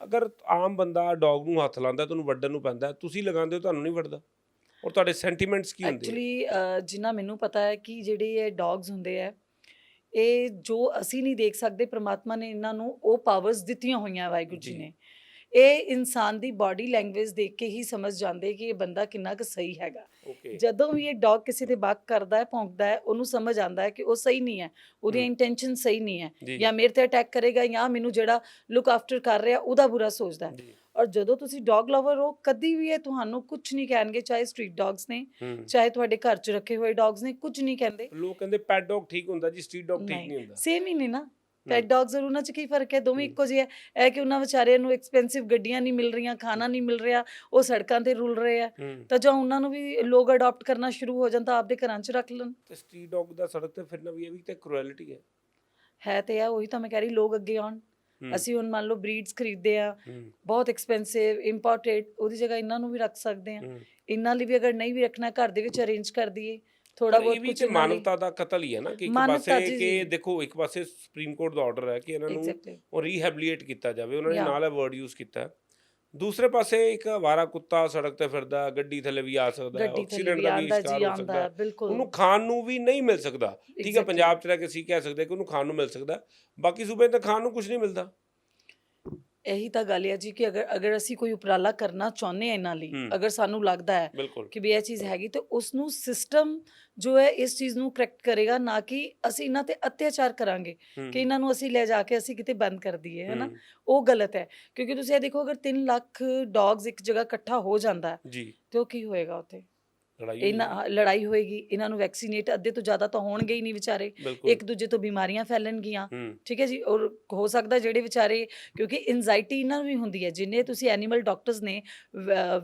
ਅਗਰ ਆਮ ਬੰਦਾ ਡੌਗ ਨੂੰ ਹੱਥ ਲਾਉਂਦਾ ਤੁਹਾਨੂੰ ਵੱਢਣ ਨੂੰ ਪੈਂਦਾ ਤੁਸੀਂ ਲਗਾਉਂਦੇ ਹੋ ਤੁਹਾਨੂੰ ਨਹੀਂ ਵੱਢਦਾ ਔਰ ਤੁਹਾਡੇ ਸੈਂਟੀਮੈਂਟਸ ਕੀ ਹੁੰਦੇ? ਐਕਚੁਅਲੀ ਜਿੰਨਾ ਮੈਨੂੰ ਪਤਾ ਹੈ ਕਿ ਜਿਹੜੇ ਇਹ ਡੌਗਸ ਹੁੰਦੇ ਆ ਇਹ ਜੋ ਅਸੀਂ ਨਹੀਂ ਦੇਖ ਸਕਦੇ ਪ੍ਰਮਾਤਮਾ ਨੇ ਇਹਨਾਂ ਨੂੰ ਉਹ ਪਾਵਰਸ ਦਿੱਤੀਆਂ ਹੋਈਆਂ ਵਾਹਿਗੁਰੂ ਜੀ। ਨੇ ਇਹ ਇਨਸਾਨ ਦੀ ਬਾਡੀ ਲੈਂਗੁਏਜ ਦੇਖ ਕੇ ਹੀ ਸਮਝ ਜਾਂਦੇ ਕਿ ਇਹ ਬੰਦਾ ਕਿੰਨਾ ਕੁ ਸਹੀ ਹੈਗਾ। ਓਕੇ ਜਦੋਂ ਵੀ ਇਹ ਡੌਗ ਕਿਸੇ ਤੇ ਬਾਕ ਕਰਦਾ ਹੈ ਭੌਂਕਦਾ ਹੈ ਉਹਨੂੰ ਸਮਝ ਆਉਂਦਾ ਹੈ ਕਿ ਉਹ ਸਹੀ ਨਹੀਂ ਹੈ ਉਹਦੀਆਂ। ਇੰਟੈਂਸ਼ਨ ਸਹੀ ਨਹੀਂ ਹੈ ਜੀ ਮੇਰੇ ਤੇ ਅਟੈਕ ਕਰੇਗਾ ਜਾਂ ਮੈਨੂੰ ਜਿਹੜਾ ਲੁੱਕ ਆਫਟਰ ਕਰ ਰਿਹਾ ਉਹਦਾ ਬੁਰਾ ਸੋਚਦਾ ਹੈ। ਔਰ ਜਦੋਂ ਤੁਸੀਂ ਡੌਗ ਲਵਰ ਹੋ ਕਦੀ ਵੀ ਇਹ ਤੁਹਾਨੂੰ ਕੁਝ ਨਹੀਂ ਕਹਿਣਗੇ ਚਾਹੇ ਸਟਰੀਟ ਡੌਗਸ ਨੇ ਚਾਹੇ ਤੁਹਾਡੇ ਘਰ 'ਚ ਰੱਖੇ ਹੋਏ ਡੌਗਸ ਨੇ ਕੁਝ ਨਹੀਂ ਕਹਿੰਦੇ। ਲੋਕ ਕਹਿੰਦੇ ਪੈਟ ਡੌਗ ਠੀਕ ਹੁੰਦਾ ਜੀ ਸਟਰੀਟ ਡੌਗ ਠੀਕ ਨਹੀਂ। ਹੁੰਦਾ। ਸੇਮ ਹੀ ਨਹੀਂ ਨਾ। ਪੈਟ ਡੌਗਸ ਔਰ ਉਹਨਾਂ 'ਚ ਕੀ ਫ਼ਰਕ ਹੈ? ਦੋਵੇਂ ਇੱਕੋ ਜਿਹੇ ਹੈ ਇਹ ਕਿ ਉਹਨਾਂ ਵਿਚਾਰਿਆਂ ਨੂੰ ਐਕਸਪੈਂਸਿਵ ਗੱਡੀਆਂ ਨਹੀਂ ਮਿਲ ਰਹੀਆਂ ਖਾਣਾ ਨਹੀਂ ਮਿਲ ਰਿਹਾ ਉਹ ਸੜਕਾਂ ਤੇ ਰੁਲ ਰਹੇ ਆ। ਤਾਂ ਜਾਂ ਉਹਨਾਂ ਨੂੰ ਵੀ ਲੋਕ ਅਡਾਪਟ ਕਰਨਾ ਸ਼ੁਰੂ ਹੋ ਤਾਂ ਆਪਦੇ ਘਰਾਂ 'ਚ ਰੱਖ ਲੈਣ। ਤੇ ਸਟਰੀਟ ਡੌਗ ਦਾ ਸੜਕ ਤੇ ਫਿਰਨਾ ਵੀ ਇਹ ਵੀ ਤੇ ਕ੍ਰੂਐਲਿਟੀ ਹੈ। ਹੈ ਤੇ ਆ ਉਹੀ ਤਾਂ ਮੈਂ ਕਹਿ ਰਹੀ ਲੋਕ ਅੱਗੇ ਆਉਣ। ਅਸੀਂ ਹੁਣ ਮੰਨ ਲਓ ਬਰੀਡਸ ਖਰੀਦਦੇ ਆ ਬਹੁਤ ਐਕਸਪੈਂਸਿਵ ਇੰਪੋਰਟਡ ਉਹਦੀ ਜਗ੍ਹਾ ਇਹਨਾਂ ਨੂੰ ਵੀ ਰੱਖ ਸਕਦੇ ਆ। ਇਹਨਾਂ ਲਈ ਵੀ ਅਗਰ ਨਹੀਂ ਵੀ ਰੱਖਣਾ ਘਰ ਦੇ ਵਿੱਚ ਅਰੇਂਜ ਕਰ ਦਈਏ। ਥੋੜਾ ਬਹੁਤ ਕੁਝ ਮਾਨਵਤਾ ਦਾ ਕਤਲ ਹੀ ਹੈ ਨਾ ਕਿ ਇੱਕ ਪਾਸੇ ਕਿ। ਦੇਖੋ ਇੱਕ ਪਾਸੇ ਸੁਪਰੀਮ ਕੋਰਟ ਦਾ ਆਰਡਰ ਹੈ ਕਿ ਇਹਨਾਂ ਨੂੰ ਉਹ ਰੀਹੈਬਿਲਿਟੇਟ ਕੀਤਾ ਜਾਵੇ ਉਹਨਾਂ ਨੇ. ਨਾਲ ਇਹ ਵਰਡ ਯੂਜ਼ ਕੀਤਾ। ਦੂਸਰੇ ਪਾਸੇ ਇੱਕ ਅਵਾਰਾ ਕੁੱਤਾ ਸੜਕ ਤੇ ਫਿਰਦਾ ਗੱਡੀ ਥੱਲੇ ਵੀ ਆ ਸਕਦਾ ਹੈ ਐਕਸੀਡੈਂਟ ਦਾ ਵੀ ਸ਼ਿਕਾਰ ਹੋ ਸਕਦਾ ਉਹਨੂੰ ਖਾਣ ਨੂੰ ਵੀ ਨਹੀਂ ਮਿਲ ਸਕਦਾ ਠੀਕ ਹੈ. ਪੰਜਾਬ ਚ ਰਹਿ ਕੇ ਅਸੀਂ ਕਹਿ ਸਕਦੇ ਕਿ ਉਹਨੂੰ ਖਾਣ ਨੂੰ ਮਿਲ ਸਕਦਾ। ਬਾਕੀ ਸੂਬੇ ਤੇ ਖਾਣ ਨੂੰ ਕੁਝ ਨਹੀਂ ਮਿਲਦਾ ਇਹੀ ਤਾਂ ਗੱਲ ਹੈ ਜੀ ਕਿ ਅਗਰ ਅਗਰ ਅਸੀਂ ਕੋਈ ਉਪਰਾਲਾ ਕਰਨਾ ਚਾਹੁੰਦੇ ਆ ਇਹਨਾਂ ਲਈ। ਅਗਰ ਸਾਨੂੰ ਲੱਗਦਾ ਹੈ ਬਿਲਕੁਲ। ਕਿ ਵੀ ਇਹ ਚੀਜ਼ ਹੈਗੀ ਤੇ ਉਸ ਨੂੰ ਸਿਸਟਮ ਜੋ ਹੈ ਇਸ ਚੀਜ਼ ਨੂੰ ਕਰੈਕਟ ਕਰੇਗਾ ਨਾ ਕਿ ਅਸੀਂ ਇਹਨਾਂ ਤੇ ਅਤਿਆਚਾਰ ਕਰਾਂਗੇ ਕਿ ਇਹਨਾਂ ਨੂੰ ਅਸੀਂ ਲੈ ਜਾ ਕੇ ਅਸੀਂ ਕਿਤੇ ਬੰਦ ਕਰ ਦਈਏ ਹੈ ਨਾ? ਹੂੰ, ਉਹ ਗਲਤ ਹੈ ਕਿਉਂਕਿ ਤੁਸੀਂ ਇਹ ਦੇਖੋ ਅਗਰ 3 ਲੱਖ ਡੌਗਸ ਇੱਕ ਜਗ੍ਹਾ ਇਕੱਠਾ ਹੋ ਜਾਂਦਾ ਹੈ ਜੀ। ਤੇ ਉਹ ਕੀ ਹੋਏਗਾ ਉੱਥੇ? ਲੜਾਈ ਇਹਨਾਂ ਲੜਾਈ ਹੋਏਗੀ ਇਹਨਾਂ ਨੂੰ ਵੈਕਸੀਨੇਟ ਅੱਧੇ ਤੋਂ ਜ਼ਿਆਦਾ ਤਾਂ ਹੋਣਗੇ ਹੀ ਨਹੀਂ ਵਿਚਾਰੇ। ਇੱਕ ਦੂਜੇ ਤੋਂ ਬਿਮਾਰੀਆਂ ਫੈਲਣਗੀਆਂ ਠੀਕ ਹੈ ਜੀ? ਔਰ ਹੋ ਸਕਦਾ ਜਿਹੜੇ ਵਿਚਾਰੇ ਕਿਉਂਕਿ ਐਂਜ਼ਾਈਟੀ ਇਹਨਾਂ ਨੂੰ ਵੀ ਹੁੰਦੀ ਹੈ ਜਿੰਨੇ ਤੁਸੀਂ ਐਨੀਮਲ ਡਾਕਟਰਸ ਨੇ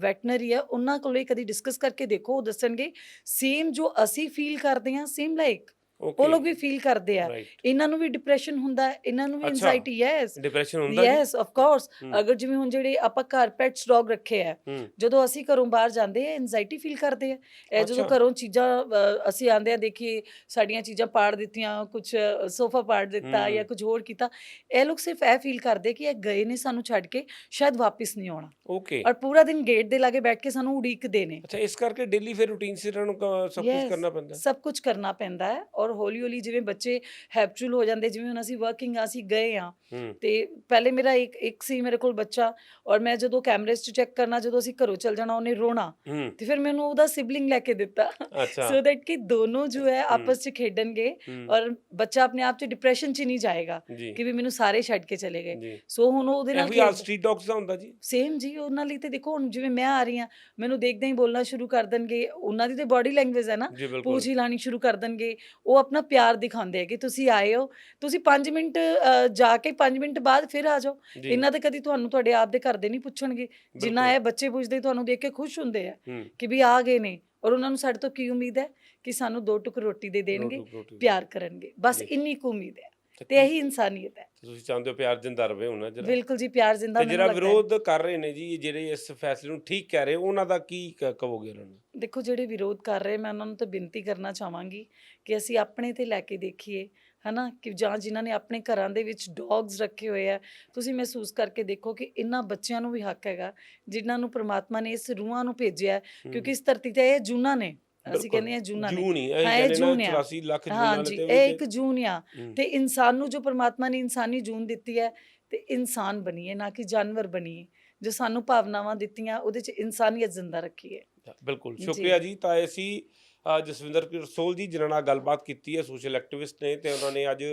ਵੈਟਨਰੀ ਹੈ ਉਹਨਾਂ ਕੋਲੇ ਕਦੀ ਡਿਸਕਸ ਕਰਕੇ ਦੇਖੋ ਉਹ ਦੱਸਣਗੇ ਸੇਮ ਜੋ ਅਸੀਂ ਫੀਲ ਕਰਦੇ ਹਾਂ ਸੇਮ ਲਾਈਕ ਉਹ ਲੋਕ ਵੀ ਫੀਲ ਕਰਦੇ ਆ। ਇਹਨਾਂ ਨੂੰ ਵੀ ਡਿਪਰੈਸ਼ਨ ਹੁੰਦਾ ਇਹਨਾਂ ਨੂੰ ਵੀ ਅੱਛਾ। ਐਂਜ਼ਾਈਟੀ ਯੈਸ ਡਿਪਰੈਸ਼ਨ ਹੁੰਦਾ ਯੈਸ ਆਫ ਕੋਰਸ। ਅਗਰ ਜਿਵੇਂ ਹੁਣ ਜਿਹੜੇ ਆਪਾਂ ਘਰ ਪੈਟਸ ਡੌਗ ਰੱਖੇ ਆ ਜਦੋਂ ਅਸੀਂ ਘਰੋਂ ਬਾਹਰ ਜਾਂਦੇ ਆ ਐਂਜ਼ਾਈਟੀ ਫੀਲ ਕਰਦੇ ਆ। ਇਹ ਜਦੋਂ। ਘਰੋਂ ਚੀਜ਼ਾਂ ਅਸੀਂ ਆਂਦੇ ਆ ਦੇਖੀਏ ਸਾਡੀਆਂ ਚੀਜ਼ਾਂ ਪਾੜ ਦਿੱਤੀਆਂ ਕੁਝ ਸੋਫਾ ਪਾੜ ਦਿੱਤਾ। ਜਾਂ ਕੁਝ ਹੋਰ ਕੀਤਾ ਇਹ ਲੋਕ ਸਿਰਫ ਇਹ ਫੀਲ ਕਰਦੇ ਕਿ ਇਹ ਗਏ ਨੇ ਸਾਨੂੰ ਛੱਡ ਕੇ ਸ਼ਾਇਦ ਵਾਪਸ ਨਹੀਂ ਆਉਣਾ। ਓਕੇ ਔਰ ਪੂਰਾ ਦਿਨ ਗੇਟ ਦੇ ਲਾਗੇ ਬੈਠ ਕੇ ਸਾਨੂੰ ਉਡੀਕਦੇ ਨੇ। ਅੱਛਾ ਇਸ ਕਰਕੇ ਡੇਲੀ ਫਿਰ ਰੂਟੀਨ ਸੇ ਇਹਨਾਂ ਨੂੰ ਸਭ ਕੁਝ ਕਰਨਾ ਪੈਂਦਾ। ਸਭ ਕੁਝ ਕਰਨਾ ਪੈਂਦਾ ਹੈ। ਔਰ ਹੌਲੀ ਹੌਲੀ ਜਿਵੇਂ ਬੱਚੇ ਹੈਬਚੁਅਲ ਹੋ ਜਾਂਦੇ ਜਿਵੇਂ ਹੁਣ ਅਸੀਂ ਵਰਕਿੰਗ ਆ ਅਸੀਂ ਗਏ ਆ ਤੇ ਪਹਿਲੇ ਮੇਰਾ ਇੱਕ ਇੱਕ ਸੀ ਮੇਰੇ ਕੋਲ ਬੱਚਾ ਔਰ ਮੈਂ ਜਦੋਂ ਕੈਮਰੇਜ਼ 'ਚ ਚੈੱਕ ਕਰਨਾ ਜਦੋਂ ਅਸੀਂ ਘਰੋਂ ਚਲ ਜਾਣਾ ਉਹਨੇ ਰੋਣਾ ਤੇ ਫਿਰ ਮੈਨੂੰ ਉਹਦਾ ਸਿਬਲਿੰਗ ਲੈ ਕੇ ਦਿੱਤਾ। ਸੋ ਦੈਟ ਕਿ ਦੋਨੋਂ ਜੋ ਹੈ ਆਪਸ 'ਚ ਖੇਡਣਗੇ ਔਰ ਬੱਚਾ ਆਪਣੇ ਆਪ 'ਚ ਡਿਪਰੈਸ਼ਨ 'ਚ ਨਹੀਂ ਜਾਏਗਾ ਕਿ ਵੀ ਮੈਨੂੰ ਸਾਰੇ ਛੱਡ ਕੇ ਚਲੇ ਗਏ। ਸੋ ਹੁਣ ਉਹ ਉਹਦੇ ਨਾਲ ਵੀ ਸਟਰੀਟ ਡੌਗਸ ਦਾ ਹੁੰਦਾ ਜੀ? ਸੇਮ ਜੀ ਉਹਨਾਂ ਲਈ ਤੇ ਦੇਖੋ ਹੁਣ ਜਿਵੇਂ ਮੈਂ ਆ ਰਹੀ ਹਾਂ ਮੈਨੂੰ ਦੇਖਦੇ ਹੀ ਬੋਲਣਾ ਸ਼ੁਰੂ ਕਰ ਦੇਣਗੇ ਉਹਨਾਂ ਦੀ ਤੇ ਬਾਡੀ ਲੈਂਗੁਏਜ ਹੈ ਨਾ ਪੂਛ ਹਿਲਾਣੀ ਸ਼ੁਰੂ ਕਰ ਦੇਣਗੇ ਉਹ ਆਪਣਾ ਪਿਆਰ ਦਿਖਾਉਂਦੇ ਆ ਕਿ ਤੁਸੀਂ ਆਏ ਹੋ। ਤੁਸੀਂ 5 ਮਿੰਟ ਅ, ਜਾ ਕੇ 5 ਮਿੰਟ ਬਾਅਦ ਫਿਰ ਆ ਜਾਓ। ਜੀ। ਇਹਨਾਂ ਤੇ ਕਦੀ ਤੁਹਾਨੂੰ ਤੁਹਾਡੇ ਆਪ ਦੇ ਘਰ ਦੇ ਨਹੀਂ ਪੁੱਛਣਗੇ। ਜਿੰਨਾ ਬਿਲਕੁਲ। ਇਹ ਬੱਚੇ ਪੁੱਛਦੇ ਤੁਹਾਨੂੰ ਦੇਖ ਕੇ ਖੁਸ਼ ਹੁੰਦੇ ਆ ਹੂੰ। ਕਿ ਵੀ ਆ ਗਏ ਨੇ ਔਰ ਉਹਨਾਂ ਨੂੰ ਸਾਡੇ ਤੋਂ ਕੀ ਉਮੀਦ ਹੈ? ਕਿ ਸਾਨੂੰ ਦੋ ਟੁਕ ਰੋਟੀ ਦੇ ਦੇਣਗੇ ਰੋਟੀ- ਰੋਟੀ- ਪਿਆਰ ਕਰਨਗੇ। ਬਸ ਜੀ। ਇੰਨੀ ਕੁ ਉਮੀਦ ਹੈ। ਤੇ ਇਹੀ ਇਨਸਾਨੀਅਤ ਹੈ। ਤੁਸੀਂ ਚਾਹੁੰਦੇ ਹੋ ਪਿਆਰ ਜਿੰਦਾ ਰਵੇ ਹੁਣ ਜਰਾ? ਬਿਲਕੁਲ ਜੀ ਪਿਆਰ ਜਿੰਦਾ ਤੇ ਮੈਨੂੰ ਜਿਹੜਾ ਲੱਗਦਾ ਹੈ। ਵਿਰੋਧ ਕਰ ਰਹੇ ਨੇ ਜੀ ਜਿਹੜੇ ਇਸ ਫੈਸਲੇ ਨੂੰ ਠੀਕ ਕਹਿ ਰਹੇ ਉਹਨਾਂ ਦਾ ਕੀ ਕ- ਕਹੋਗੇ ਉਹਨਾਂ ਨੂੰ? ਦੇਖੋ ਜਿਹੜੇ ਵਿਰੋਧ ਕਰ ਰਹੇ ਮੈਂ ਉਹਨਾਂ ਨੂੰ ਤਾਂ ਬੇਨਤੀ ਕਰਨਾ ਚਾਹਾਂਗੀ ਕਿ ਅਸੀਂ ਆਪਣੇ ਤੇ ਲੈ ਕੇ ਦੇਖੀਏ ਹਨਾ? ਕਿ ਜਾਂ ਜਿਨ੍ਹਾਂ ਨੇ ਆਪਣੇ ਘਰਾਂ ਦੇ ਵਿੱਚ ਡੌਗਸ ਰੱਖੇ ਹੋਏ ਆ ਤੁਸੀਂ ਮਹਿਸੂਸ ਕਰਕੇ ਦੇਖੋ ਕਿ ਇਹਨਾਂ ਬੱਚਿਆਂ ਨੂੰ ਵੀ ਹੱਕ ਹੈਗਾ ਜਿਨ੍ਹਾਂ ਨੂੰ ਪ੍ਰਮਾਤਮਾ ਨੇ ਇਸ ਰੂਹਾਂ ਨੂੰ ਭੇਜਿਆ ਹੈ, ਕਿਉਂਕਿ ਇਸ ਧਰਤੀ ਤੇ ਇਹ ਜੂਨਾ ਨੇ। ਅਸੀਂ ਕਹਿੰਦੇ ਆ ਜੂਨਾ ਨੇ ਜੂਨ ਹੀ ਇਹ ਹਾਂ, ਨਾ ਜੂਨ ਆ। 84 ਲੱਖ ਜੂਨ ਹਾਂਜੀ ਵਾਲੇ ਇਹ ਇੱਕ ਜੂਨ ਆ। ਹੂੰ, ਤੇ ਇਨਸਾਨ ਨੂੰ ਜੋ ਪ੍ਰਮਾਤਮਾ ਨੇ ਇਨਸਾਨੀ ਜੂਨ ਦਿੱਤੀ ਹੈ ਤੇ ਇਨਸਾਨ ਬਣੀਏ ਨਾ ਕਿ ਜਾਨਵਰ ਬਣੀਏ ਜੋ ਸਾਨੂੰ ਭਾਵਨਾਵਾਂ ਦਿੱਤੀਆਂ ਉਹਦੇ ਚ ਇਨਸਾਨੀਅਤ ਜ਼ਿੰਦਾ ਰੱਖੀਏ। ਬਿਲਕੁਲ ਜੀ। ਸ਼ੁਕਰੀਆ ਜੀ। ਤਾਂ ਇਹ ਸੀ ਅ, ਜਸਵਿੰਦਰ ਕੌਰ ਸੋਲ ਜੀ ਜਿਨ੍ਹਾਂ ਨਾਲ ਗੱਲਬਾਤ ਕੀਤੀ ਹੈ ਸੋਸ਼ਲ ਐਕਟਿਵਿਸਟ ਨੇ ਤੇ ਉਹਨਾਂ ਨੇ ਅੱਜ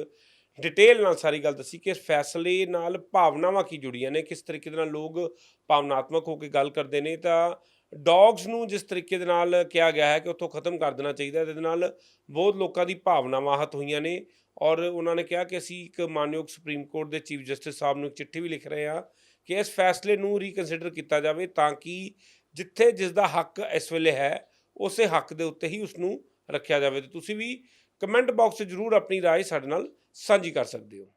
ਡਿਟੇਲ ਨਾਲ ਸਾਰੀ ਗੱਲ ਦੱਸੀ ਕਿ ਫੈਸਲੇ ਨਾਲ ਭਾਵਨਾਵਾਂ ਕੀ ਜੁੜੀਆਂ ਨੇ ਕਿਸ ਤਰੀਕੇ ਨਾਲ ਲੋਕ ਭਾਵਨਾਤਮਕ ਹੋ ਕੇ ਗੱਲ ਕਰਦੇ ਨੇ ਤਾਂ ਡੌਗਸ ਨੂੰ ਜਿਸ ਤਰੀਕੇ ਦੇ ਨਾਲ ਕਿਹਾ ਗਿਆ ਹੈ ਕਿ ਉੱਥੋਂ ਖਤਮ ਕਰ ਦੇਣਾ ਚਾਹੀਦਾ ਹੈ ਇਹਦੇ ਨਾਲ ਬਹੁਤ ਲੋਕਾਂ ਦੀ ਭਾਵਨਾਵਾਂ ਹਤ ਹੋਈਆਂ ਨੇ ਔਰ ਉਹਨਾਂ ਨੇ ਕਿਹਾ ਕਿ ਅਸੀਂ ਇੱਕ ਮਾਨਯੋਗ ਸੁਪਰੀਮ ਕੋਰਟ ਦੇ ਚੀਫ ਜਸਟਿਸ ਸਾਹਿਬ ਨੂੰ ਇੱਕ ਚਿੱਠੀ ਵੀ ਲਿਖ ਰਹੇ ਹਾਂ ਕਿ ਇਸ ਫੈਸਲੇ ਨੂੰ ਰੀਕਨਸੀਡਰ ਕੀਤਾ ਜਾਵੇ ਤਾਂ ਕਿ ਜਿੱਥੇ ਜਿਸ ਦਾ ਹੱਕ ਇਸ ਵੇਲੇ ਹੈ ਉਸੇ ਹੱਕ ਦੇ ਉੱਤੇ ਹੀ ਉਸ ਨੂੰ ਰੱਖਿਆ ਜਾਵੇ ਤੇ ਤੁਸੀਂ ਵੀ ਕਮੈਂਟ ਬਾਕਸ 'ਚ ਜਰੂਰ ਆਪਣੀ رائے ਸਾਡੇ ਨਾਲ ਸਾਂਝੀ ਕਰ ਸਕਦੇ ਹੋ